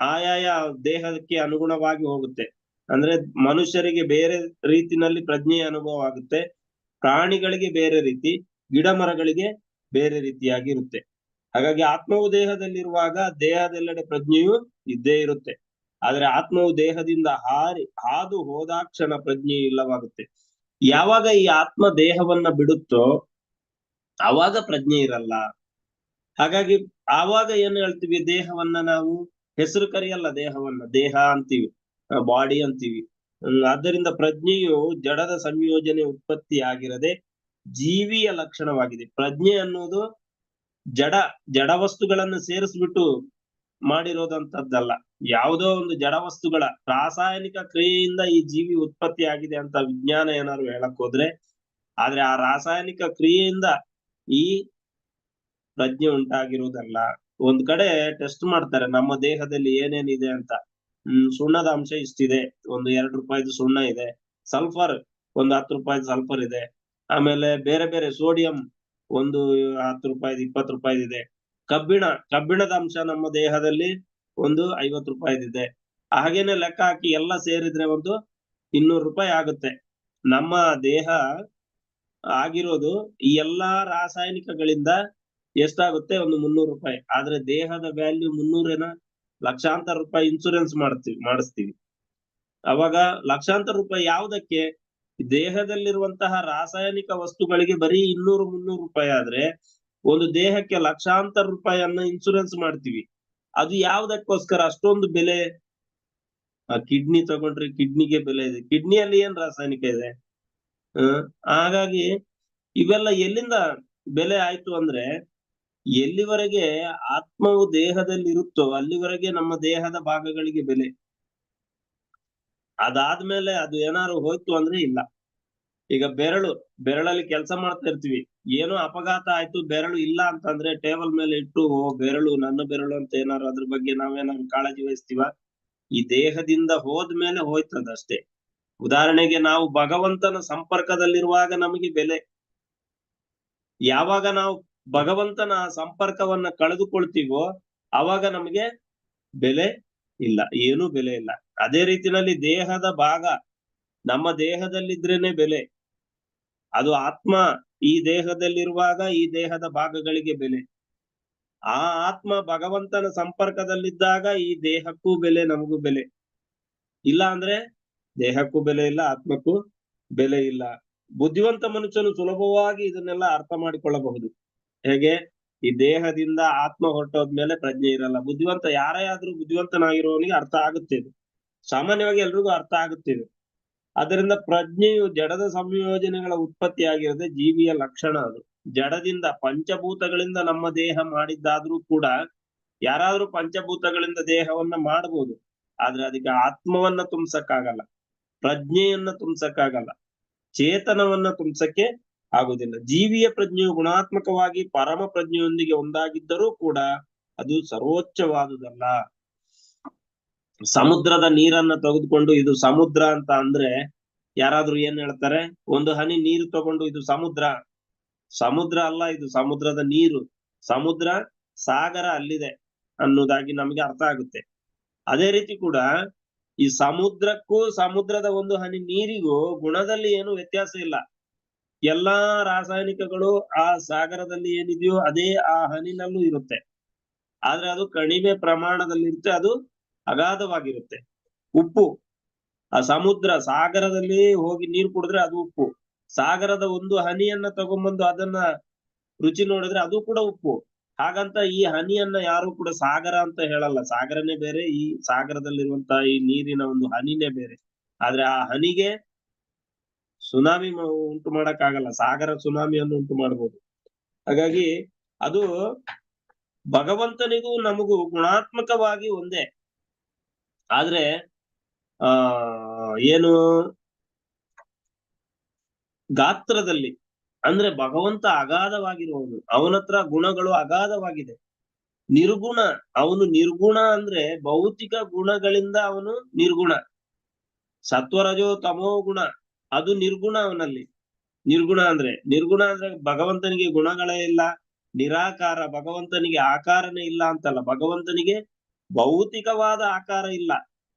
ಆಯಾಯ ದೇಹಕ್ಕೆ ಅನುಗುಣವಾಗಿ ಹೋಗುತ್ತೆ. ಅಂದ್ರೆ ಮನುಷ್ಯರಿಗೆ ಬೇರೆ ರೀತಿನಲ್ಲಿ ಪ್ರಜ್ಞೆಯ ಅನುಭವ ಆಗುತ್ತೆ. ಪ್ರಾಣಿಗಳಿಗೆ ಬೇರೆ ರೀತಿ ಗಿಡ ಮರಗಳಿಗೆ ಬೇರೆ ರೀತಿಯಾಗಿ ಇರುತ್ತೆ ಹಾಗಾಗಿ ಆತ್ಮವು ದೇಹದಲ್ಲಿರುವಾಗ ದೇಹದೆಲ್ಲೆಡೆ ಪ್ರಜ್ಞೆಯು ಇದ್ದೇ ಇರುತ್ತೆ. ಆದ್ರೆ ಆತ್ಮವು ದೇಹದಿಂದ ಹಾರಿ, ಹಾದು ಹೋದಾಕ್ಷಣ ಪ್ರಜ್ಞೆ ಇಲ್ಲವಾಗುತ್ತೆ. ಯಾವಾಗ ಈ ಆತ್ಮ ದೇಹವನ್ನ ಬಿಡುತ್ತೋ ಆವಾಗ ಪ್ರಜ್ಞೆ ಇರಲ್ಲ. ಹಾಗಾಗಿ ಆವಾಗ ಏನ್ ಹೇಳ್ತೀವಿ? ದೇಹವನ್ನ ನಾವು ಹೆಸರು ಕರೆಯಲ್ಲ, ದೇಹವನ್ನ. ದೇಹ ಅಂತೀವಿ ಬಾಡಿ ಅಂತೀವಿ. ಆದ್ದರಿಂದ ಪ್ರಜ್ಞೆಯು ಜಡದ ಸಂಯೋಜನೆ ಉತ್ಪತ್ತಿ ಆಗಿರದೆ ಜೀವಿಯ ಲಕ್ಷಣವಾಗಿದೆ. ಪ್ರಜ್ಞೆ ಅನ್ನೋದು ಜಡ ಜಡ ವಸ್ತುಗಳನ್ನು ಸೇರಿಸ್ಬಿಟ್ಟು ಮಾಡಿರೋದಂತದ್ದಲ್ಲ ಯಾವುದೋ ಒಂದು ಜಡ ವಸ್ತುಗಳ ರಾಸಾಯನಿಕ ಕ್ರಿಯೆಯಿಂದ ಈ ಜೀವಿ ಉತ್ಪತ್ತಿ ಆಗಿದೆ ಅಂತ ವಿಜ್ಞಾನ ಏನಾದ್ರು ಹೇಳಕ್ ಹೋದ್ರೆ, ಆದ್ರೆ ಆ ರಾಸಾಯನಿಕ ಕ್ರಿಯೆಯಿಂದ ಈ ಪ್ರಜ್ಞೆ ಉಂಟಾಗಿರುವುದಲ್ಲ ಒಂದ್ ಕಡೆ ಟೆಸ್ಟ್ ಮಾಡ್ತಾರೆ, ನಮ್ಮ ದೇಹದಲ್ಲಿ ಏನೇನಿದೆ ಅಂತ. ಹ್ಮ್, ಸುಣ್ಣದ ಅಂಶ ಇಷ್ಟಿದೆ, ಒಂದು ಎರಡು ರೂಪಾಯಿದು ಸುಣ್ಣ ಇದೆ ಸಲ್ಫರ್ ಒಂದು ಹತ್ತು ರೂಪಾಯಿದು ಸಲ್ಫರ್ ಇದೆ, ಆಮೇಲೆ ಬೇರೆ ಬೇರೆ ಸೋಡಿಯಂ ಒಂದು ಹತ್ತು ರೂಪಾಯಿದು, ಇಪ್ಪತ್ತು ರೂಪಾಯಿದು ಇದೆ. ಕಬ್ಬಿಣ, ಕಬ್ಬಿಣದ ಅಂಶ ನಮ್ಮ ದೇಹದಲ್ಲಿ ಒಂದು ಐವತ್ತು ರೂಪಾಯಿದಿದೆ. ಹಾಗೇನೆ ಲೆಕ್ಕ ಹಾಕಿ ಎಲ್ಲ ಸೇರಿದ್ರೆ ಒಂದು ಇನ್ನೂರು ರೂಪಾಯಿ ಆಗುತ್ತೆ. ನಮ್ಮ ದೇಹ ಆಗಿರೋದು ಈ ಎಲ್ಲಾ ರಾಸಾಯನಿಕಗಳಿಂದ ಎಷ್ಟಾಗುತ್ತೆ? ಒಂದು ಮುನ್ನೂರು ರೂಪಾಯಿ. ಆದ್ರೆ ದೇಹದ ವ್ಯಾಲ್ಯೂ ಮುನ್ನೂರೇನ? ಲಕ್ಷಾಂತರ ರೂಪಾಯಿ ಇನ್ಸೂರೆನ್ಸ್ ಮಾಡ್ತೀವಿ ಮಾಡಿಸ್ತೀವಿ. ಅವಾಗ ಲಕ್ಷಾಂತರ ರೂಪಾಯಿ ಯಾವುದಕ್ಕೆ? ದೇಹದಲ್ಲಿರುವಂತಹ ರಾಸಾಯನಿಕ ವಸ್ತುಗಳಿಗೆ ಬರೀ ಇನ್ನೂರು ಮುನ್ನೂರು ರೂಪಾಯಿ ಆದ್ರೆ ಒಂದು ದೇಹಕ್ಕೆ ಲಕ್ಷಾಂತರ ರೂಪಾಯಿಯನ್ನ ಇನ್ಸೂರೆನ್ಸ್ ಮಾಡ್ತೀವಿ. ಅದು ಯಾವ್ದಕ್ಕೋಸ್ಕರ ಅಷ್ಟೊಂದು ಬೆಲೆ, ಆ ಕಿಡ್ನಿ ತಗೊಂಡ್ರೆ ಕಿಡ್ನಿಗೆ ಬೆಲೆ ಇದೆ. ಕಿಡ್ನಿಯಲ್ಲಿ ಏನ್ ರಾಸಾಯನಿಕ ಇದೆ? ಹಾಗಾಗಿ ಇವೆಲ್ಲ ಎಲ್ಲಿಂದ ಬೆಲೆ ಆಯ್ತು ಅಂದ್ರೆ ಎಲ್ಲಿವರೆಗೆ ಆತ್ಮವು ದೇಹದಲ್ಲಿ ಇರುತ್ತೋ ಅಲ್ಲಿವರೆಗೆ ನಮ್ಮ ದೇಹದ ಭಾಗಗಳಿಗೆ ಬೆಲೆ. ಅದಾದ್ಮೇಲೆ ಅದು ಏನಾದ್ರು ಹೋಯ್ತು ಅಂದ್ರೆ ಇಲ್ಲ. ಈಗ ಬೆರಳು, ಬೆರಳಲ್ಲಿ ಕೆಲಸ ಮಾಡ್ತಾ ಇರ್ತೀವಿ. ಏನೋ ಅಪಘಾತ ಆಯ್ತು, ಬೆರಳು ಇಲ್ಲ ಅಂತಂದ್ರೆ ಟೇಬಲ್ ಮೇಲೆ ಇಟ್ಟು, ಓ, ಬೆರಳು, ನನ್ನ ಬೆರಳು ಅಂತ ಏನಾರು ಅದ್ರ ಬಗ್ಗೆ ನಾವೇನಾದ್ರು ಕಾಳಜಿ ವಹಿಸ್ತೀವ? ಈ ದೇಹದಿಂದ ಹೋದ್ಮೇಲೆ ಹೋಯ್ತದ ಅಷ್ಟೇ ಉದಾಹರಣೆಗೆ ನಾವು ಭಗವಂತನ ಸಂಪರ್ಕದಲ್ಲಿರುವಾಗ ನಮಗೆ ಬೆಲೆ. ಯಾವಾಗ ನಾವು ಭಗವಂತನ ಸಂಪರ್ಕವನ್ನ ಕಳೆದುಕೊಳ್ತೀವೋ, ಅವಾಗ ನಮಗೆ ಬೆಲೆ ಇಲ್ಲ, ಏನೂ ಬೆಲೆ ಇಲ್ಲ. ಅದೇ ರೀತಿನಲ್ಲಿ ದೇಹದ ಭಾಗ, ನಮ್ಮ ದೇಹದಲ್ಲಿದ್ರೇನೆ ಬೆಲೆ. ಅದು ಆತ್ಮ ಈ ದೇಹದಲ್ಲಿರುವಾಗ ಈ ದೇಹದ ಭಾಗಗಳಿಗೆ ಬೆಲೆ. ಆ ಆತ್ಮ ಭಗವಂತನ ಸಂಪರ್ಕದಲ್ಲಿದ್ದಾಗ ಈ ದೇಹಕ್ಕೂ ಬೆಲೆ, ನಮಗೂ ಬೆಲೆ. ಇಲ್ಲ ಅಂದ್ರೆ ದೇಹಕ್ಕೂ ಬೆಲೆ ಇಲ್ಲ, ಆತ್ಮಕ್ಕೂ ಬೆಲೆ ಇಲ್ಲ. ಬುದ್ಧಿವಂತ ಮನುಷ್ಯನು ಸುಲಭವಾಗಿ ಇದನ್ನೆಲ್ಲ ಅರ್ಥ ಮಾಡಿಕೊಳ್ಳಬಹುದು. ಹೇಗೆ? ಈ ದೇಹದಿಂದ ಆತ್ಮ ಹೊರಟೋದ್ಮೇಲೆ ಪ್ರಜ್ಞೆ ಇರಲ್ಲ. ಬುದ್ಧಿವಂತ ಯಾರೇ ಆದ್ರೂ ಬುದ್ಧಿವಂತನಾಗಿರೋವನಿಗೆ ಅರ್ಥ ಆಗುತ್ತೆ ಸಾಮಾನ್ಯವಾಗಿ ಎಲ್ರಿಗೂ ಅರ್ಥ ಆಗುತ್ತೆ ಅದರಿಂದ ಪ್ರಜ್ಞೆಯು ಜಡದ ಸಂಯೋಜನೆಗಳ ಉತ್ಪತ್ತಿಯಾಗಿರದೆ ಜೀವಿಯ ಲಕ್ಷಣ ಅದು. ಜಡದಿಂದ ಪಂಚಭೂತಗಳಿಂದ ನಮ್ಮ ದೇಹ ಮಾಡಿದ್ದಾದ್ರೂ ಕೂಡ ಯಾರಾದ್ರೂ ಪಂಚಭೂತಗಳಿಂದ ದೇಹವನ್ನ ಮಾಡಬಹುದು ಆದ್ರೆ ಅದಕ್ಕೆ ಆತ್ಮವನ್ನ ತುಂಬಸಕ್ಕಾಗಲ್ಲ, ಪ್ರಜ್ಞೆಯನ್ನ ತುಂಬಸಕ್ಕಾಗಲ್ಲ, ಚೇತನವನ್ನ ತುಂಬಸಕ್ಕೆ ಆಗುದಿಲ್ಲ ಜೀವಿಯ ಪ್ರಜ್ಞೆಯು ಗುಣಾತ್ಮಕವಾಗಿ ಪರಮ ಪ್ರಜ್ಞೆಯೊಂದಿಗೆ ಒಂದಾಗಿದ್ದರೂ ಕೂಡ ಅದು ಸರ್ವೋಚ್ಚವಾದುದಲ್ಲ. ಸಮುದ್ರದ ನೀರನ್ನ ತೆಗೆದುಕೊಂಡು ಇದು ಸಮುದ್ರ ಅಂತ ಅಂದ್ರೆ ಯಾರಾದ್ರೂ ಏನ್ ಹೇಳ್ತಾರೆ? ಒಂದು ಹನಿ ನೀರು ತಗೊಂಡು ಇದು ಸಮುದ್ರ. ಸಮುದ್ರ ಅಲ್ಲ ಇದು ಸಮುದ್ರದ ನೀರು. ಸಮುದ್ರ ಸಾಗರ ಅಲ್ಲಿದೆ ಅನ್ನೋದಾಗಿ ನಮಗೆ ಅರ್ಥ ಆಗುತ್ತೆ. ಅದೇ ರೀತಿ ಕೂಡ ಈ ಸಮುದ್ರಕ್ಕೂ ಸಮುದ್ರದ ಒಂದು ಹನಿ ನೀರಿಗೂ ಗುಣದಲ್ಲಿ ಏನು ವ್ಯತ್ಯಾಸ ಇಲ್ಲ. ಎಲ್ಲಾ ರಾಸಾಯನಿಕಗಳು ಆ ಸಾಗರದಲ್ಲಿ ಏನಿದೆಯೋ ಅದೇ ಆ ಹನಿನಲ್ಲೂ ಇರುತ್ತೆ. ಆದ್ರೆ ಅದು ಕಡಿಮೆ ಪ್ರಮಾಣದಲ್ಲಿ ಇರುತ್ತೆ ಅದು ಅಗಾಧವಾಗಿರುತ್ತೆ. ಉಪ್ಪು, ಆ ಸಮುದ್ರ ಸಾಗರದಲ್ಲಿ ಹೋಗಿ ನೀರು ಕುಡಿದ್ರೆ ಅದು ಉಪ್ಪು. ಸಾಗರದ ಒಂದು ಹನಿಯನ್ನ ತಗೊಂಬಂದು ಅದನ್ನ ರುಚಿ ನೋಡಿದ್ರೆ ಅದು ಕೂಡ ಉಪ್ಪು. ಹಾಗಂತ ಈ ಹನಿಯನ್ನ ಯಾರು ಕೂಡ ಸಾಗರ ಅಂತ ಹೇಳಲ್ಲ. ಸಾಗರನೇ ಬೇರೆ, ಈ ಸಾಗರದಲ್ಲಿರುವಂತ ಈ ನೀರಿನ ಒಂದು ಹನಿನೇ ಬೇರೆ. ಆದ್ರೆ ಆ ಹನಿಗೆ ಸುನಾಮಿ ಉಂಟು ಉಂಟು ಮಾಡಕ್ಕಾಗಲ್ಲ. ಸಾಗರ ಸುನಾಮಿಯನ್ನು ಉಂಟು ಮಾಡಬಹುದು ಹಾಗಾಗಿ ಅದು ಭಗವಂತನಿಗೂ ನಮಗೂ ಗುಣಾತ್ಮಕವಾಗಿ ಒಂದೇ. ಆದ್ರೆ, ಆ, ಏನು ಗಾತ್ರದಲ್ಲಿ, ಅಂದ್ರೆ ಭಗವಂತ ಅಗಾಧವಾಗಿರುವವನು, ಅವನತ್ರ ಗುಣಗಳು ಅಗಾಧವಾಗಿದೆ. ನಿರ್ಗುಣ, ಅವನು ನಿರ್ಗುಣ ಅಂದ್ರೆ ಭೌತಿಕ ಗುಣಗಳಿಂದ ಅವನು ನಿರ್ಗುಣ. ಸತ್ವರಜೋ ತಮೋ ಗುಣ, ಅದು ನಿರ್ಗುಣ ಅವನಲ್ಲಿ. ನಿರ್ಗುಣ ಅಂದ್ರೆ ನಿರ್ಗುಣ ಅಂದ್ರೆ ಭಗವಂತನಿಗೆ ಗುಣಗಳೇ ಇಲ್ಲ, ನಿರಾಕಾರ, ಭಗವಂತನಿಗೆ ಆಕಾರನೇ ಇಲ್ಲ ಅಂತಲ್ಲ, ಭಗವಂತನಿಗೆ ಭೌತಿಕವಾದ ಆಕಾರ ಇಲ್ಲ.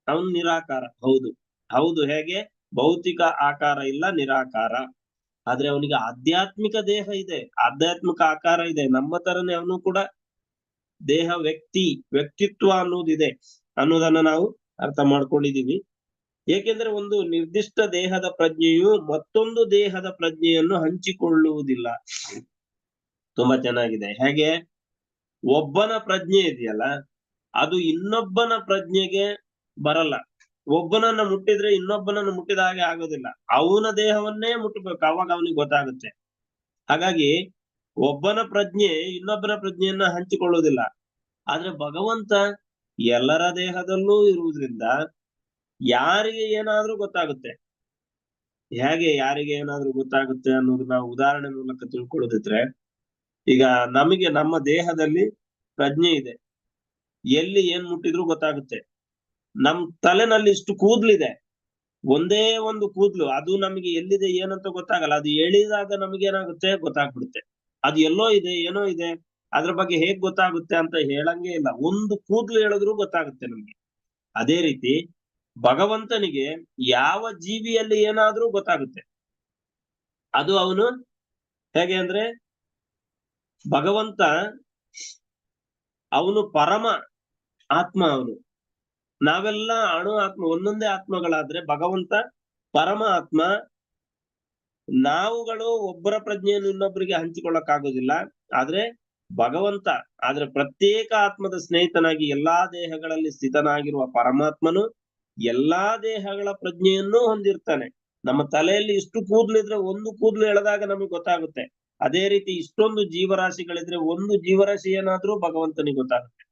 ಅವನು ನಿರಾಕಾರ. ಹೌದು. ಹೌದು ಹೇಗೆ? ಭೌತಿಕ ಆಕಾರ ಇಲ್ಲ, ನಿರಾಕಾರ. ಆದ್ರೆ ಅವನಿಗೆ ಆಧ್ಯಾತ್ಮಿಕ ದೇಹ ಇದೆ. ಆಧ್ಯಾತ್ಮಿಕ ಆಕಾರ ಇದೆ. ನಮ್ಮ ತರನೇ ಅವನು ಕೂಡ ದೇಹ ವ್ಯಕ್ತಿ, ವ್ಯಕ್ತಿತ್ವ ಅನ್ನೋದಿದೆ. ಅನ್ನೋದನ್ನ ನಾವು ಅರ್ಥ ಮಾಡ್ಕೊಂಡಿದೀವಿ. ಏಕೆಂದ್ರೆ ಒಂದು ನಿರ್ದಿಷ್ಟ ದೇಹದ ಪ್ರಜ್ಞೆಯು ಮತ್ತೊಂದು ದೇಹದ ಪ್ರಜ್ಞೆಯನ್ನು ಹಂಚಿಕೊಳ್ಳುವುದಿಲ್ಲ. ತುಂಬಾ ಚೆನ್ನಾಗಿದೆ. ಹೇಗೆ? ಒಬ್ಬನ ಪ್ರಜ್ಞೆ ಇದೆಯಲ್ಲ ಅದು ಇನ್ನೊಬ್ಬನ ಪ್ರಜ್ಞೆಗೆ ಬರಲ್ಲ. ಒಬ್ಬನನ್ನ ಮುಟ್ಟಿದ್ರೆ ಇನ್ನೊಬ್ಬನನ್ನ ಮುಟ್ಟಿದ ಹಾಗೆ ಆಗೋದಿಲ್ಲ. ಅವನ ದೇಹವನ್ನೇ ಮುಟ್ಟಬೇಕು ಅವಾಗ ಅವನಿಗೆ ಗೊತ್ತಾಗುತ್ತೆ. ಹಾಗಾಗಿ ಒಬ್ಬನ ಪ್ರಜ್ಞೆ ಇನ್ನೊಬ್ಬನ ಪ್ರಜ್ಞೆಯನ್ನ ಹಂಚಿಕೊಳ್ಳುವುದಿಲ್ಲ. ಆದ್ರೆ ಭಗವಂತ ಎಲ್ಲರ ದೇಹದಲ್ಲೂ ಇರುವುದರಿಂದ ಯಾರಿಗೆ ಏನಾದ್ರೂ ಗೊತ್ತಾಗುತ್ತೆ. ಹೇಗೆ ಯಾರಿಗೆ ಏನಾದ್ರೂ ಗೊತ್ತಾಗುತ್ತೆ ಅನ್ನೋದು ನಾವು ಉದಾಹರಣೆ ಮೂಲಕ ತಿಳ್ಕೊಳ್ಳೋದಿದ್ರೆ, ಈಗ ನಮಗೆ ನಮ್ಮ ದೇಹದಲ್ಲಿ ಪ್ರಜ್ಞೆ ಇದೆ. ಎಲ್ಲಿ ಏನ್ ಮುಟ್ಟಿದ್ರು ಗೊತ್ತಾಗುತ್ತೆ. ನಮ್ ತಲೆನಲ್ಲಿ ಇಷ್ಟು ಕೂದ್ಲಿದೆ. ಒಂದೇ ಒಂದು ಕೂದ್ಲು, ಅದು ನಮಗೆ ಎಲ್ಲಿದೆ ಏನಂತ ಗೊತ್ತಾಗಲ್ಲ. ಅದು ಎಳಿದಾಗ ನಮ್ಗೆ ಏನಾಗುತ್ತೆ ಗೊತ್ತಾಗ್ಬಿಡುತ್ತೆ. ಅದು ಎಲ್ಲೋ ಇದೆ, ಏನೋ ಇದೆ, ಅದ್ರ ಬಗ್ಗೆ ಹೇಗ್ ಗೊತ್ತಾಗುತ್ತೆ ಅಂತ ಹೇಳಂಗೆ ಇಲ್ಲ. ಒಂದು ಕೂದ್ಲು ಹೇಳಿದ್ರು ಗೊತ್ತಾಗುತ್ತೆ ನಮ್ಗೆ. ಅದೇ ರೀತಿ ಭಗವಂತನಿಗೆ ಯಾವ ಜೀವಿಯಲ್ಲಿ ಏನಾದ್ರೂ ಗೊತ್ತಾಗುತ್ತೆ. ಅದು ಅವನು ಹೇಗೆ ಅಂದ್ರೆ ಭಗವಂತ ಅವನು ಪರಮ ಆತ್ಮ ಅವನು. ನಾವೆಲ್ಲ ಅಣು ಆತ್ಮ, ಒಂದೊಂದೇ ಆತ್ಮಗಳಾದ್ರೆ ಭಗವಂತ ಪರಮ ಆತ್ಮ. ನಾವುಗಳು ಒಬ್ಬರ ಪ್ರಜ್ಞೆಯನ್ನು ಇನ್ನೊಬ್ಬರಿಗೆ ಹಂಚಿಕೊಳ್ಳಕ್ಕಾಗೋದಿಲ್ಲ. ಆದ್ರೆ ಭಗವಂತ, ಆದ್ರೆ ಪ್ರತ್ಯೇಕ ಆತ್ಮದ ಸ್ನೇಹಿತನಾಗಿ ಎಲ್ಲಾ ದೇಹಗಳಲ್ಲಿ ಸ್ಥಿತನಾಗಿರುವ ಪರಮಾತ್ಮನು ಎಲ್ಲಾ ದೇಹಗಳ ಪ್ರಜ್ಞೆಯನ್ನು ಹೊಂದಿರ್ತಾನೆ. ನಮ್ಮ ತಲೆಯಲ್ಲಿ ಇಷ್ಟು ಕೂದ್ಲಿದ್ರೆ ಒಂದು ಕೂದ್ಲು ಎಳೆದಾಗ ನಮಗೆ ಗೊತ್ತಾಗುತ್ತೆ. ಅದೇ ರೀತಿ ಇಷ್ಟೊಂದು ಜೀವರಾಶಿಗಳಿದ್ರೆ ಒಂದು ಜೀವರಾಶಿ ಏನಾದ್ರೂ ಭಗವಂತನಿಗೆ ಗೊತ್ತಾಗುತ್ತೆ.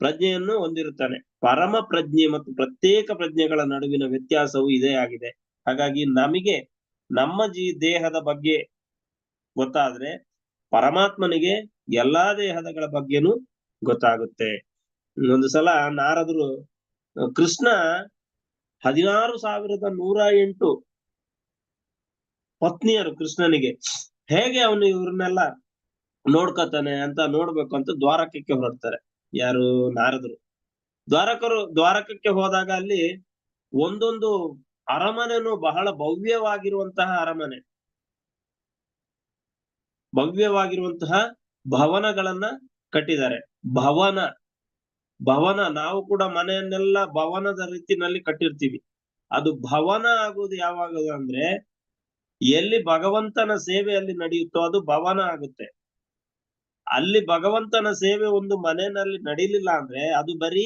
ಪ್ರಜ್ಞೆಯನ್ನು ಹೊಂದಿರುತ್ತಾನೆ. ಪರಮ ಪ್ರಜ್ಞೆ ಮತ್ತು ಪ್ರತ್ಯೇಕ ಪ್ರಜ್ಞೆಗಳ ನಡುವಿನ ವ್ಯತ್ಯಾಸವು ಇದೇ ಆಗಿದೆ. ಹಾಗಾಗಿ ನಮಗೆ ನಮ್ಮ ಜೀ ದೇಹದ ಬಗ್ಗೆ ಗೊತ್ತಾದ್ರೆ ಪರಮಾತ್ಮನಿಗೆ ಎಲ್ಲಾ ದೇಹದಗಳ ಬಗ್ಗೆನೂ ಗೊತ್ತಾಗುತ್ತೆ. ಒಂದು ಸಲ ನಾರದರು, ಕೃಷ್ಣ ಹದಿನಾರು ಸಾವಿರದ ನೂರ ಎಂಟು ಪತ್ನಿಯರು ಕೃಷ್ಣನಿಗೆ ಹೇಗೆ ಅವನು ಇವ್ರನ್ನೆಲ್ಲ ನೋಡ್ಕೊತಾನೆ ಅಂತ ನೋಡ್ಬೇಕು ಅಂತ ದ್ವಾರಕಕ್ಕೆ ಹೊರಡ್ತಾರೆ ಯಾರು? ನಾರದರು. ದ್ವಾರಕರು, ದ್ವಾರಕಕ್ಕೆ ಹೋದಾಗ ಅಲ್ಲಿ ಒಂದೊಂದು ಅರಮನೆನು ಬಹಳ ಭವ್ಯವಾಗಿರುವಂತಹ ಅರಮನೆ. ಭವ್ಯವಾಗಿರುವಂತಹ ಭವನಗಳನ್ನ ಕಟ್ಟಿದ್ದಾರೆ. ಭವನ ಭವನ, ನಾವು ಕೂಡ ಮನೆಯನ್ನೆಲ್ಲ ಭವನದ ರೀತಿನಲ್ಲಿ ಕಟ್ಟಿರ್ತೀವಿ. ಅದು ಭವನ ಆಗುವುದು ಯಾವಾಗ ಅಂದ್ರೆ ಎಲ್ಲಿ ಭಗವಂತನ ಸೇವೆ ಅಲ್ಲಿ ನಡೆಯುತ್ತೋ ಅದು ಭವನ ಆಗುತ್ತೆ. ಅಲ್ಲಿ ಭಗವಂತನ ಸೇವೆ ಒಂದು ಮನೆಯಲ್ಲಿ ನಡೀಲಿಲ್ಲ ಅಂದ್ರೆ ಅದು ಬರೀ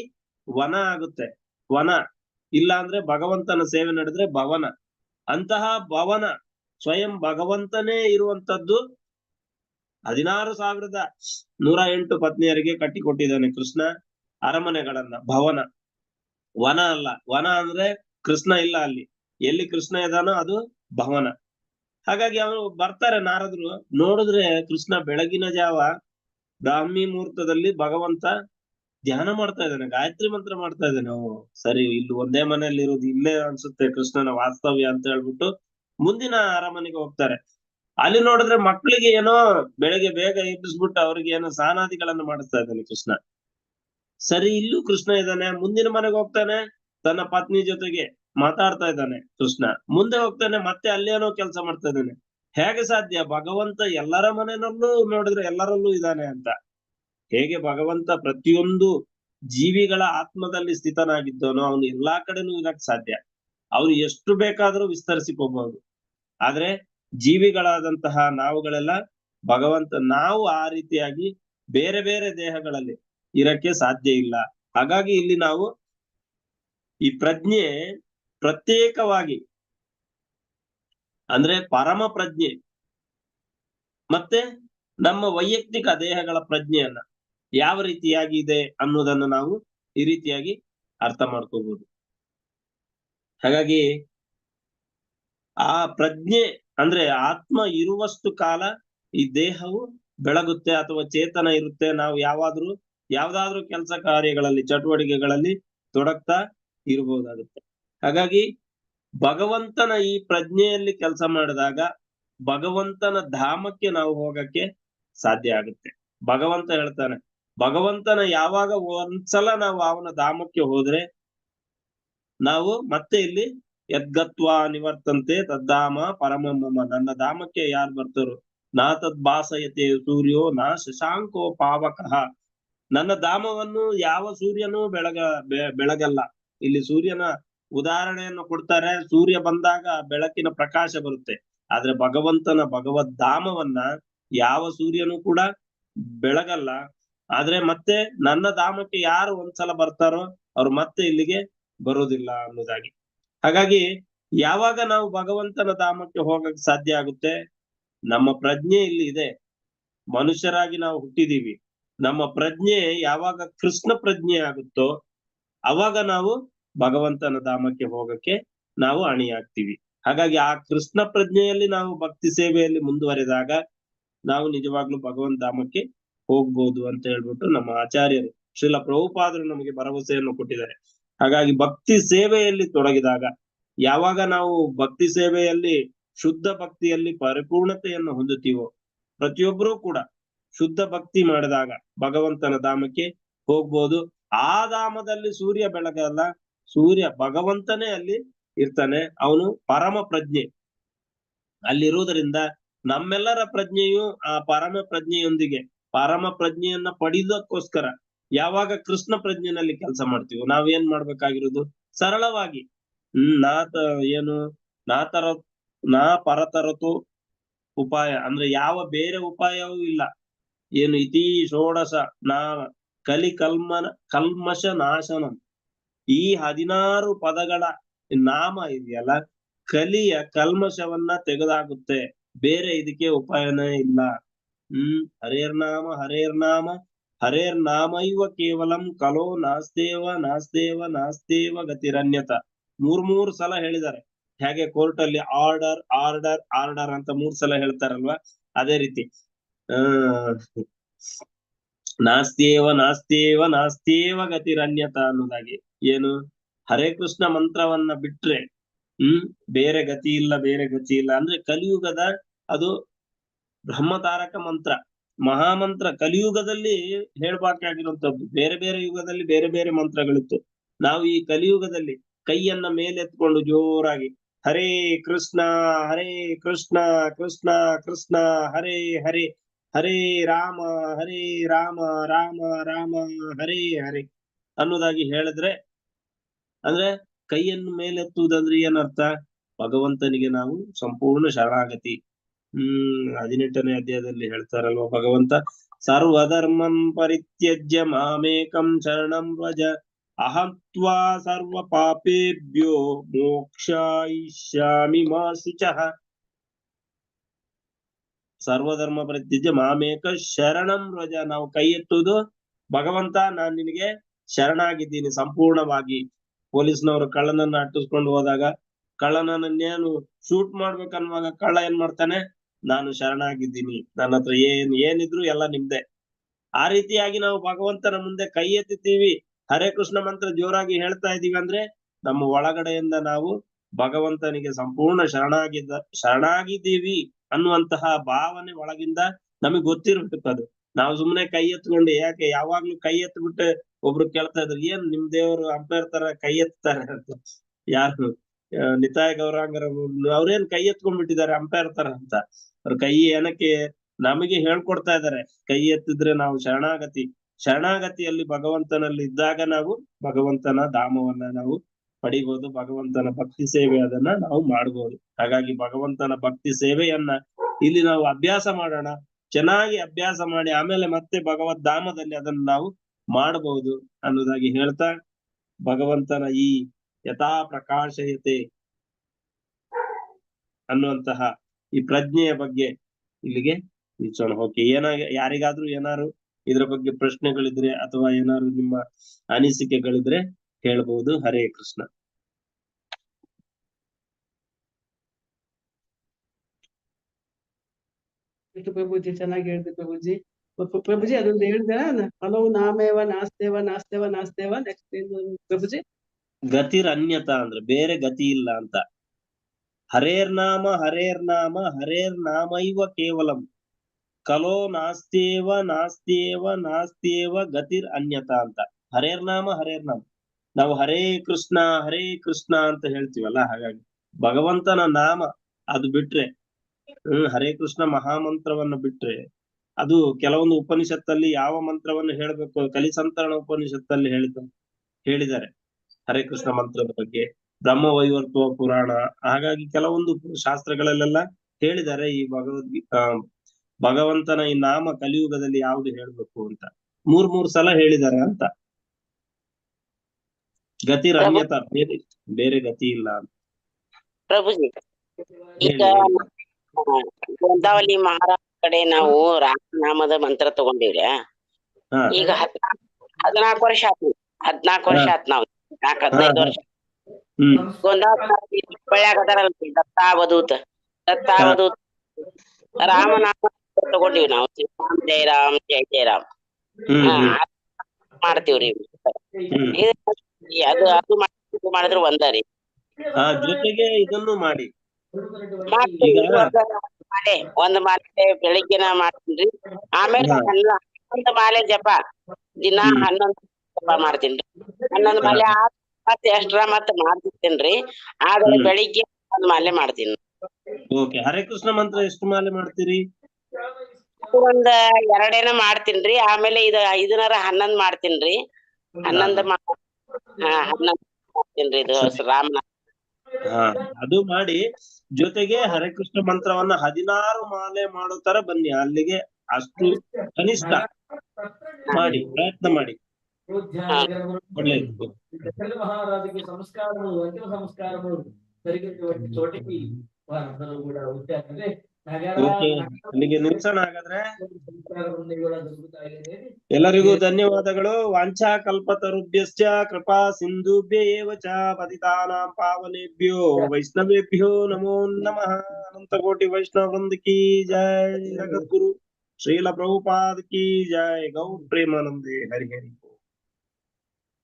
ವನ ಆಗುತ್ತೆ. ವನ. ಇಲ್ಲ ಅಂದ್ರೆ ಭಗವಂತನ ಸೇವೆ ನಡೆದ್ರೆ ಭವನ. ಅಂತಹ ಭವನ ಸ್ವಯಂ ಭಗವಂತನೇ ಇರುವಂತದ್ದು ಹದಿನಾರು ಸಾವಿರದ ನೂರ ಎಂಟು ಪತ್ನಿಯರಿಗೆ ಕಟ್ಟಿಕೊಟ್ಟಿದ್ದಾನೆ ಕೃಷ್ಣ ಅರಮನೆಗಳನ್ನ. ಭವನ. ವನ ಅಲ್ಲ. ವನ ಅಂದ್ರೆ ಕೃಷ್ಣ ಇಲ್ಲ ಅಲ್ಲಿ. ಎಲ್ಲಿ ಕೃಷ್ಣ ಇದಾನೋ ಅದು ಭವನ. ಹಾಗಾಗಿ ಅವರು ಬರ್ತಾರೆ ನಾರದ್ರು. ನೋಡಿದ್ರೆ ಕೃಷ್ಣ ಬೆಳಗಿನ ಜಾವ ಬ್ರಾಹ್ಮಿ ಮುಹೂರ್ತದಲ್ಲಿ ಭಗವಂತ ಧ್ಯಾನ ಮಾಡ್ತಾ ಇದ್ದಾನೆ, ಗಾಯತ್ರಿ ಮಂತ್ರ ಮಾಡ್ತಾ ಇದ್ದಾನೆ. ಅವು ಸರಿ, ಇಲ್ಲಿ ಒಂದೇ ಮನೆಯಲ್ಲಿ ಇರೋದು ಇಲ್ಲೇ ಅನ್ಸುತ್ತೆ ಕೃಷ್ಣನ ವಾಸ್ತವ್ಯ ಅಂತ ಹೇಳ್ಬಿಟ್ಟು ಮುಂದಿನ ಅರಮನೆಗೆ ಹೋಗ್ತಾರೆ. ಅಲ್ಲಿ ನೋಡಿದ್ರೆ ಮಕ್ಕಳಿಗೆ ಏನೋ ಬೆಳಗ್ಗೆ ಬೇಗ ಎಬ್ಬಿಸ್ಬಿಟ್ಟು ಅವ್ರಿಗೆ ಏನೋ ಸಾನಾದಿಗಳನ್ನು ಮಾಡಿಸ್ತಾ ಇದ್ದಾನೆ ಕೃಷ್ಣ. ಸರಿ, ಇಲ್ಲೂ ಕೃಷ್ಣ ಇದ್ದಾನೆ, ಮುಂದಿನ ಮನೆಗೆ ಹೋಗ್ತಾನೆ, ತನ್ನ ಪತ್ನಿ ಜೊತೆಗೆ. ಮಾತಾಡ್ತಾ ಇದ್ದಾನೆ ಕೃಷ್ಣ. ಮುಂದೆ ಹೋಗ್ತಾನೆ, ಮತ್ತೆ ಅಲ್ಲೇನೋ ಕೆಲಸ ಮಾಡ್ತಾ ಇದ್ದಾನೆ. ಹೇಗೆ ಸಾಧ್ಯ? ಭಗವಂತ ಎಲ್ಲರ ಮನೆಯಲ್ಲೂ ನೋಡಿದ್ರೆ ಎಲ್ಲರಲ್ಲೂ ಇದ್ದಾನೆ ಅಂತ. ಹೇಗೆ ಭಗವಂತ ಪ್ರತಿಯೊಂದು ಜೀವಿಗಳ ಆತ್ಮದಲ್ಲಿ ಸ್ಥಿತನಾಗಿದ್ದವನೋ, ಅವನು ಎಲ್ಲಾ ಕಡೆನೂ ಇರಕ್ ಸಾಧ್ಯ. ಅವ್ರು ಎಷ್ಟು ಬೇಕಾದ್ರೂ ವಿಸ್ತರಿಸಿಕೋಬಹುದು ಆದ್ರೆ ಜೀವಿಗಳಾದಂತಹ ನಾವುಗಳೆಲ್ಲ ಭಗವಂತ, ನಾವು ಆ ರೀತಿಯಾಗಿ ಬೇರೆ ಬೇರೆ ದೇಹಗಳಲ್ಲಿ ಇರಕ್ಕೆ ಸಾಧ್ಯ ಇಲ್ಲ. ಹಾಗಾಗಿ ಇಲ್ಲಿ ನಾವು ಈ ಪ್ರಜ್ಞೆ ಪ್ರತ್ಯೇಕವಾಗಿ, ಅಂದ್ರೆ ಪರಮ ಪ್ರಜ್ಞೆ, ಮತ್ತೆ ನಮ್ಮ ವೈಯಕ್ತಿಕ ದೇಹಗಳ ಪ್ರಜ್ಞೆಯನ್ನ ಯಾವ ರೀತಿಯಾಗಿ ಇದೆ ಅನ್ನೋದನ್ನ ನಾವು ಈ ರೀತಿಯಾಗಿ ಅರ್ಥ ಮಾಡ್ಕೋಬಹುದು ಹಾಗಾಗಿ ಆ ಪ್ರಜ್ಞೆ ಅಂದ್ರೆ ಆತ್ಮ ಇರುವಷ್ಟು ಕಾಲ ಈ ದೇಹವು ಬೆಳಗುತ್ತೆ ಅಥವಾ ಚೇತನ ಇರುತ್ತೆ. ನಾವು ಯಾವಾದ್ರೂ, ಯಾವ್ದಾದ್ರೂ ಕೆಲಸ ಕಾರ್ಯಗಳಲ್ಲಿ, ಚಟುವಟಿಕೆಗಳಲ್ಲಿ ತೊಡಗ್ತಾ ಇರಬಹುದಾಗುತ್ತೆ. ಹಾಗಾಗಿ ಭಗವಂತನ ಈ ಪ್ರಜ್ಞೆಯಲ್ಲಿ ಕೆಲಸ ಮಾಡಿದಾಗ ಭಗವಂತನ ಧಾಮಕ್ಕೆ ನಾವು ಹೋಗಕ್ಕೆ ಸಾಧ್ಯ ಆಗುತ್ತೆ. ಭಗವಂತ ಹೇಳ್ತಾನೆ, ಭಗವಂತನ ಯಾವಾಗ ಒಂದ್ಸಲ ನಾವು ಅವನ ಧಾಮಕ್ಕೆ ಹೋದ್ರೆ ನಾವು ಮತ್ತೆ ಇಲ್ಲಿ ಯದ್ಗತ್ವ ನಿವರ್ತಂತೆ ತದ್ದಾಮ ಪರಮಮ್ಮ ನನ್ನ ಧಾಮಕ್ಕೆ ಯಾರು ಬರ್ತಾರೋ? ನಾ ತದ್ಭಾಸಯತೆ ಸೂರ್ಯೋ ನಾ ಶಶಾಂಕೋ ಪಾವಕಃ. ನನ್ನ ಧಾಮವನ್ನು ಯಾವ ಸೂರ್ಯನೂ ಬೆಳಗ ಬೆಳಗಲ್ಲ. ಇಲ್ಲಿ ಸೂರ್ಯನ ಉದಾಹರಣೆಯನ್ನು ಕೊಡ್ತಾರೆ, ಸೂರ್ಯ ಬಂದಾಗ ಬೆಳಕಿನ ಪ್ರಕಾಶ ಬರುತ್ತೆ. ಆದ್ರೆ ಭಗವಂತನ ಭಗವದ್ ಧಾಮವನ್ನ ಯಾವ ಸೂರ್ಯನೂ ಕೂಡ ಬೆಳಗಲ್ಲ. ಆದ್ರೆ ಮತ್ತೆ ನನ್ನ ಧಾಮಕ್ಕೆ ಯಾರು ಒಂದ್ಸಲ ಬರ್ತಾರೋ ಅವ್ರು ಮತ್ತೆ ಇಲ್ಲಿಗೆ ಬರೋದಿಲ್ಲ ಅನ್ನೋದಾಗಿ. ಹಾಗಾಗಿ ಯಾವಾಗ ನಾವು ಭಗವಂತನ ಧಾಮಕ್ಕೆ ಹೋಗಕ್ ಸಾಧ್ಯ ಆಗುತ್ತೆ? ನಮ್ಮ ಪ್ರಜ್ಞೆ ಇಲ್ಲಿ ಇದೆ. ಮನುಷ್ಯರಾಗಿ ನಾವು ಹುಟ್ಟಿದೀವಿ. ನಮ್ಮ ಪ್ರಜ್ಞೆ ಯಾವಾಗ ಕೃಷ್ಣ ಪ್ರಜ್ಞೆ ಆಗುತ್ತೋ, ಅವಾಗ ನಾವು ಭಗವಂತನ ಧಾಮಕ್ಕೆ ಹೋಗಕ್ಕೆ ನಾವು ಅಣಿಯಾಗ್ತೀವಿ. ಹಾಗಾಗಿ ಆ ಕೃಷ್ಣ ಪ್ರಜ್ಞೆಯಲ್ಲಿ ನಾವು ಭಕ್ತಿ ಸೇವೆಯಲ್ಲಿ ಮುಂದುವರೆದಾಗ ನಾವು ನಿಜವಾಗ್ಲೂ ಭಗವಂತ ಧಾಮಕ್ಕೆ ಹೋಗ್ಬೋದು ಅಂತ ಹೇಳ್ಬಿಟ್ಟು ನಮ್ಮ ಆಚಾರ್ಯರು ಶ್ರೀಲ ಪ್ರಭುಪಾದರು ನಮಗೆ ಭರವಸೆಯನ್ನು ಕೊಟ್ಟಿದ್ದಾರೆ. ಹಾಗಾಗಿ ಭಕ್ತಿ ಸೇವೆಯಲ್ಲಿ ತೊಡಗಿದಾಗ ಯಾವಾಗ ನಾವು ಭಕ್ತಿ ಸೇವೆಯಲ್ಲಿ ಶುದ್ಧ ಭಕ್ತಿಯಲ್ಲಿ ಪರಿಪೂರ್ಣತೆಯನ್ನು ಹೊಂದುತ್ತೀವೋ ಪ್ರತಿಯೊಬ್ಬರೂ ಕೂಡ ಶುದ್ಧ ಭಕ್ತಿ ಮಾಡಿದಾಗ ಭಗವಂತನ ಧಾಮಕ್ಕೆ ಹೋಗ್ಬೋದು. ಆ ಧಾಮದಲ್ಲಿ ಸೂರ್ಯ ಬೆಳಗಲ್ಲ ಸೂರ್ಯ ಭಗವಂತನೇ ಅಲ್ಲಿ ಇರ್ತಾನೆ, ಅವನು ಪರಮ ಪ್ರಜ್ಞೆ. ಅಲ್ಲಿರುವುದರಿಂದ ನಮ್ಮೆಲ್ಲರ ಪ್ರಜ್ಞೆಯು ಆ ಪರಮ ಪ್ರಜ್ಞೆಯೊಂದಿಗೆ, ಪರಮ ಪ್ರಜ್ಞೆಯನ್ನ ಪಡೆಯೋದಕ್ಕೋಸ್ಕರ ಯಾವಾಗ ಕೃಷ್ಣ ಪ್ರಜ್ಞೆನಲ್ಲಿ ಕೆಲಸ ಮಾಡ್ತೀವೋ, ನಾವೇನ್ ಮಾಡ್ಬೇಕಾಗಿರೋದು? ಸರಳವಾಗಿ ಹ್ಮ್ ನಾತ ಏನು ನಾತರ ನಾ ಪರತರತು ಉಪಾಯ, ಅಂದ್ರೆ ಯಾವ ಬೇರೆ ಉಪಾಯವೂ ಇಲ್ಲ. ಏನು ಇತಿ ಷೋಡಶ ನಾ ಕಲಿ ಕಲ್ಮನ, ಕಲ್ಮಶ ನಾಶನಂ. ಈ ಹದಿನಾರು ಪದಗಳ ನಾಮ ಇದೆಯಲ್ಲ? ಕಲಿಯ ಕಲ್ಮಶವನ್ನ ತೆಗೆದಾಗುತ್ತೆ. ಬೇರೆ ಇದಕ್ಕೆ ಉಪಾಯನೇ ಇಲ್ಲ. ಹ್ಮ್ ಹರೇರ್ನಾಮ ಹರೇರ್ನಾಮ ಇವ ಕೇವಲಂ ಕಲೋ ನಾಸ್ತೇವ ನಾಸ್ತೇವ ನಾಸ್ತೇವ ಗತಿರನ್ಯತ. ಮೂರ್ ಮೂರ್ ಸಲ ಹೇಳಿದ್ದಾರೆ. ಹೇಗೆ ಕೋರ್ಟ್ ಅಲ್ಲಿ ಆರ್ಡರ್ ಆರ್ಡರ್ ಆರ್ಡರ್ ಅಂತ ಮೂರ್ ಸಲ ಹೇಳ್ತಾರಲ್ವಾ? ಅದೇ ರೀತಿ. ಆ ನಾಸ್ತೇವ ನಾಸ್ತೇವ ನಾಸ್ತೇವ ಗತಿರನ್ಯತ ಅನ್ನೋದಾಗಿ. ಏನು? ಹರೇ ಕೃಷ್ಣ ಮಂತ್ರವನ್ನ ಬಿಟ್ರೆ, ಹ್ಮ್, ಬೇರೆ ಗತಿ ಇಲ್ಲ, ಬೇರೆ ಗತಿ ಇಲ್ಲ ಅಂದ್ರೆ ಕಲಿಯುಗದ ಅದು ಬ್ರಹ್ಮತಾರಕ ಮಂತ್ರ. ಮಹಾಮಂತ್ರ ಕಲಿಯುಗದಲ್ಲಿ ಹೇಳ್ಬೇಕಾಗಿರುವಂತದ್ದು ಬೇರೆ ಬೇರೆ ಯುಗದಲ್ಲಿ ಬೇರೆ ಬೇರೆ ಮಂತ್ರಗಳಿತ್ತು. ನಾವು ಈ ಕಲಿಯುಗದಲ್ಲಿ ಕೈಯನ್ನ ಮೇಲೆತ್ಕೊಂಡು ಜೋರಾಗಿ ಹರೇ ಕೃಷ್ಣ ಹರೇ ಕೃಷ್ಣ ಕೃಷ್ಣ ಕೃಷ್ಣ, ಹರೇ ಹರೇ ಹರೇ ರಾಮ ಹರೇ ರಾಮ ರಾಮ ರಾಮ, ಹರೇ ಹರೇ ಅನ್ನೋದಾಗಿ ಹೇಳಿದ್ರೆ ಅಂದ್ರೆ ಕೈಯನ್ನು ಮೇಲೆತ್ತುವುದಂದ್ರೆ ಏನರ್ಥ? ಭಗವಂತನಿಗೆ ನಾವು ಸಂಪೂರ್ಣ ಶರಣಾಗತಿ. ಹ್ಮ್, ಹದಿನೆಂಟನೇ ಅಧ್ಯಾಯದಲ್ಲಿ ಹೇಳ್ತಾರಲ್ವ ಭಗವಂತ? ಸರ್ವಧರ್ಮಂ ಪರಿತ್ಯಜ್ಯ ಮಾಮೇಕಂ ಶರಣಂ ರಜ ಅಹಂ ತ್ವಾ ಸರ್ವ ಪಾಪೇಭ್ಯೋ ಮೋಕ್ಷಾಯಿಷ್ಯಾಮಿ ಮಾ ಶುಚಃ. ಸರ್ವಧರ್ಮ ಪರಿತ್ಯಜ್ಯ ಮಾಮೇಕ ಶರಣಂ ರಜ ನಾವು ಕೈ ಎತ್ತುವುದು ಭಗವಂತ, ನಾನ್ ನಿನಗೆ ಶರಣಾಗಿದ್ದೀನಿ ಸಂಪೂರ್ಣವಾಗಿ. ಪೊಲೀಸ್ನವರು ಕಳ್ಳನನ್ನ ಅಟ್ಟಿಸ್ಕೊಂಡು ಹೋದಾಗ ಕಳ್ಳನನ್ನೇನು ಶೂಟ್ ಮಾಡ್ಬೇಕನ್ನುವಾಗ ಕಳ್ಳ ಏನ್ ಮಾಡ್ತಾನೆ, ನಾನು ಶರಣಾಗಿದ್ದೀನಿ. ನನ್ನ ಹತ್ರ ಏನ್, ಏನಿದ್ರು ಎಲ್ಲ ನಿಮ್ದೆ. ಆ ರೀತಿಯಾಗಿ ನಾವು ಭಗವಂತನ ಮುಂದೆ ಕೈ ಎತ್ತಿದ್ದೀವಿ. ಹರೇ ಕೃಷ್ಣ ಮಂತ್ರ ಜೋರಾಗಿ ಹೇಳ್ತಾ ಇದೀವಿ ಅಂದ್ರೆ ನಮ್ಮ ಒಳಗಡೆಯಿಂದ ನಾವು ಭಗವಂತನಿಗೆ ಸಂಪೂರ್ಣ ಶರಣಾಗಿದ್ದ, ಶರಣಾಗಿದ್ದೀವಿ ಅನ್ನುವಂತಹ ಭಾವನೆ ಒಳಗಿಂದ ನಮಗ್ ಗೊತ್ತಿರ್ಬೇಕು ಅದು. ನಾವು ಸುಮ್ನೆ ಕೈ ಎತ್ಕೊಂಡು, ಯಾಕೆ ಯಾವಾಗ್ಲೂ ಕೈ ಎತ್ಬಿಟ್ಟು ಒಬ್ರು ಕೇಳ್ತಾ ಇದ್ರು, ಏನ್ ನಿಮ್ ದೇವರು ಅಂಪೈರ್ ತರ ಕೈ ಎತ್ತಾರೆ? ಅಂತ. ಯಾರು? ನಿತಾಯ ಗೌರಾಂಗರ ಅವ್ರೇನ್ ಕೈ ಎತ್ಕೊಂಡ್ಬಿಟ್ಟಿದ್ದಾರೆ ಅಂಪೈರ್ ತರ ಅಂತ. ಅವ್ರ ಕೈ ಏನಕ್ಕೆ ನಮಗೆ ಹೇಳ್ಕೊಡ್ತಾ ಇದಾರೆ ಕೈ ಎತ್ತಿದ್ರೆ ನಾವು ಶರಣಾಗತಿ. ಶರಣಾಗತಿಯಲ್ಲಿ ಭಗವಂತನಲ್ಲಿ ಇದ್ದಾಗ ನಾವು ಭಗವಂತನ ಧಾಮವನ್ನ ನಾವು ಪಡಿಬಹುದು ಭಗವಂತನ ಭಕ್ತಿ ಸೇವೆ ಅದನ್ನ ನಾವು ಮಾಡಬಹುದು ಹಾಗಾಗಿ ಭಗವಂತನ ಭಕ್ತಿ ಸೇವೆಯನ್ನ ಇಲ್ಲಿ ನಾವು ಅಭ್ಯಾಸ ಮಾಡೋಣ. ಚೆನ್ನಾಗಿ ಅಭ್ಯಾಸ ಮಾಡಿ ಆಮೇಲೆ ಮತ್ತೆ ಭಗವದ್ ಧಾಮದಲ್ಲಿ ಅದನ್ನ ನಾವು ಮಾಡಬಹುದು ಅನ್ನೋದಾಗಿ ಹೇಳ್ತಾ ಭಗವಂತನ ಈ ಯಥಾ ಪ್ರಕಾಶಯತೆ ಅನ್ನುವಂತಹ ಈ ಪ್ರಜ್ಞೆಯ ಬಗ್ಗೆ ಇಲ್ಲಿಗೆ ತಿಳಿಸೋಣ ಓಕೆ ಏನಾಗ ಯಾರಿಗಾದ್ರೂ ಏನಾರು ಇದ್ರ ಬಗ್ಗೆ ಪ್ರಶ್ನೆಗಳಿದ್ರೆ ಅಥವಾ ಏನಾರು ನಿಮ್ಮ ಅನಿಸಿಕೆಗಳಿದ್ರೆ ಹೇಳ್ಬಹುದು ಹರೇ ಕೃಷ್ಣ. ಪ್ರಭುಜಿ, ಚೆನ್ನಾಗಿ ಹೇಳಿದೆ ಪ್ರಭುಜಿ. ಪ್ರಭುಜಿ, ಅದೊಂದು ಹೇಳಿದ ಹಲವು ನಾಮೇವ, ನಾಸ್ತೇವ ನಾಸ್ತೇವ ನಾಸ್ತೇವ ನೆಕ್ಸ್ಟ್ ಪ್ರಭುಜಿ? ಗತಿರ್ ಅನ್ಯತಾ ಅಂದ್ರೆ ಬೇರೆ ಗತಿ ಇಲ್ಲ ಅಂತ. ಹರೇರ್ ನಾಮ ಹರೇರ್ ನಾಮ, ಹರೇರ್ ನಾಮೈವ ಕೇವಲಂ. ಕಲೋ ನಾಸ್ತೇವ ನಾಸ್ತೇವ ನಾಸ್ತೇವ ಗತಿರ್ ಅನ್ಯತಾ ಅಂತ. ಹರೇರ್ ನಾಮ ಹರೇರ್ ನಾಮ. ನಾವು ಹರೇ ಕೃಷ್ಣ ಹರೇ ಕೃಷ್ಣ ಅಂತ ಹೇಳ್ತೀವಲ್ಲ, ಹಾಗಾಗಿ. ಭಗವಂತನ ನಾಮ ಅದು ಬಿಟ್ರೆ, ಹ್ಮ್, ಹರೇ ಕೃಷ್ಣ ಮಹಾಮಂತ್ರವನ್ನ ಬಿಟ್ರೆ ಅದು ಕೆಲವೊಂದು ಉಪನಿಷತ್ತಲ್ಲಿ ಯಾವ ಮಂತ್ರವನ್ನು ಹೇಳಬೇಕು ಕಲಿಸಂತರಣ ಉಪನಿಷತ್ತಲ್ಲಿ ಹೇಳಿದ ಹೇಳಿದ್ದಾರೆ. ಹರೇ ಕೃಷ್ಣ ಮಂತ್ರದ ಬಗ್ಗೆ. ಬ್ರಹ್ಮ ವೈವರ್ತುವ ಪುರಾಣ. ಹಾಗಾಗಿ ಕೆಲವೊಂದು ಶಾಸ್ತ್ರಗಳಲ್ಲೆಲ್ಲ ಹೇಳಿದ್ದಾರೆ. ಈ ಭಗವದ್ಗೀ ಭಗವಂತನ ಈ ನಾಮ ಕಲಿಯುಗದಲ್ಲಿ ಯಾವ್ದು ಹೇಳ್ಬೇಕು ಅಂತ. ಮೂರ್ ಮೂರ್ ಸಲ ಹೇಳಿದ್ದಾರೆ ಅಂತ. ಗತಿ ರಮ್ಯತ. ಬೇರೆ ಬೇರೆ ಗತಿ ಇಲ್ಲ ಅಂತ. ಪ್ರಭುಜಿ ಈಗ. ಗೋಂದಾವಲಿ ಮಹಾರಾಜ ಕಡೆ ನಾವು ರಾಮನಾಮದ ಮಂತ್ರ ತಗೊಂಡಿವ್ರಿ. ಈಗ ಹದ್ನಾಲ್ಕು ಹದಿನಾಲ್ಕು ವರ್ಷ ಆತ್ ಹದ್ನಾಲ್ಕು ವರ್ಷ ಆತ್ ನಾವು. ನಾಲ್ಕ್ ಹದಿನೈದು ವರ್ಷ. ಅದಾರಲ್ರಿ ದತ್ತಾವಧೂತ. ದತ್ತಾವಧೂತ. ರಾಮನಾಮ ತಗೊಂಡಿವಿ ನಾವು. ಶ್ರೀರಾಮ್ ಜಯ ರಾಮ್ ಜಯ ಜಯ ರಾಮ್. ಮಾಡ್ತೀವ್ರಿ. ಅದು ಅದು ಮಾಡಿದ್ರು ಒಂದ ರೀ. ಜೊತೆಗೆ ಇದನ್ನು ಮಾಡಿ. ಮಾಲೆ ಒಂದ್ ಮಾಲೆ ಬೆಳಿಗ್ಗೆನ ಮಾಡ್ತೀನಿ. ಆಮೇಲೆ ಹನ್ನೊಂದ್ ಮಾಲೆ ಜಪ. ದಿನಾ. ಹನ್ನೊಂದ್ ಜಪ ಮಾಡ್ತೀನಿ. ಹನ್ನೊಂದ್ ಮಾಲೆ ಆದ್ ಮತ್ತೆ ಎಕ್ಸ್ಟ್ರಾ ಮತ್ತ ಮಾಡ್ತಿರ್ತೇನ್ರಿ ಆದ್ರೆ. ಬೆಳಿಗ್ಗೆ ಒಂದ್ ಮಾಲೆ ಮಾಡ್ತೀನಿ. ಓಕೆ ಹರೇ ಕೃಷ್ಣ ಮಂತ್ರ ಎಷ್ಟು ಮಾಲೆ ಮಾಡ್ತೀರಿ? ಒಂದ್ ಎರಡೇನ ಮಾಡ್ತೀನ್ರಿ ಆಮೇಲೆ ಇದ ಐದನರ ಹನ್ನೊಂದ್ ಮಾಡ್ತೀನ್ರಿ ಹನ್ನೊಂದ್ ಮಾ ಹಾ ಹನ್ನೊಂದ್ ಮಾಡ್ತೀನ್ರಿ ಇದು ರಾಮನ ಹಾ ಅದು ಮಾಡಿ ಜೊತೆಗೆ ಹರೇ ಕೃಷ್ಣ ಮಂತ್ರವನ್ನ ಹದಿನಾರು ಮಾಲೆ ಮಾಡೋ ತರ ಬನ್ನಿ ಅಲ್ಲಿಗೆ ಅಷ್ಟು ಕನಿಷ್ಠ ಮಾಡಿ ಪ್ರಯತ್ನ ಮಾಡಿ ಒಳ್ಳೇದು మహారాజుకి సంస్కారములు అంతిమ సంస్కారములు జరిగేటువంటి చోటికి వారందరూ కూడా వచ్చారంటే నగర ಓಕೆ ಅಲ್ಲಿಗೆ ಎಲ್ಲರಿಗೂ ಧನ್ಯವಾದಗಳು. ವಾಂಛಾ ಕಲ್ಪತರುಭ್ಯಶ್ಚ ಕೃಪಾ ಸಿಂಧುಭ್ಯ ಏವಚ ಪತಿತಾನಾಂ ಪಾವನೇಭ್ಯೋ ವೈಷ್ಣವೇಭ್ಯೋ ನಮೋ ನಮಃ. ಅನಂತ ಕೋಟಿ ವೈಷ್ಣವ ವೃಂದ ಕಿ ಜಯ ಜಗದ್ಗುರು. ಶ್ರೀಲ ಪ್ರಭುಪಾದ ಕಿ ಜಯ ಗೌಡ್ ಪ್ರೇಮಾನಂದಿ. ಹರಿ ಹರಿ.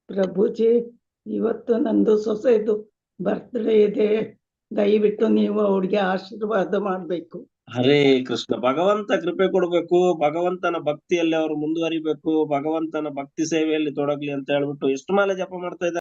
ಪ್ರಭುಜಿ ಇವತ್ತು ನಂದು ಸೊಸೆದು ಬರ್ತ್ಡೇ ಇದೆ. ದಯವಿಟ್ಟು ನೀವು ಅವ್ರಿಗೆ ಆಶೀರ್ವಾದ ಮಾಡ್ಬೇಕು. ಹರೇ ಕೃಷ್ಣ, ಭಗವಂತ ಕೃಪೆ ಕೊಡ್ಬೇಕು. ಭಗವಂತನ ಭಕ್ತಿಯಲ್ಲಿ ಅವ್ರು ಮುಂದುವರಿಬೇಕು. ಭಗವಂತನ ಭಕ್ತಿ ಸೇವೆಯಲ್ಲಿ ತೊಡಗ್ಲಿ ಅಂತ ಹೇಳ್ಬಿಟ್ಟು ಎಷ್ಟು ಮಾಲೆ ಜಪ ಮಾಡ್ತಾ ಇದ್ದಾರೆ.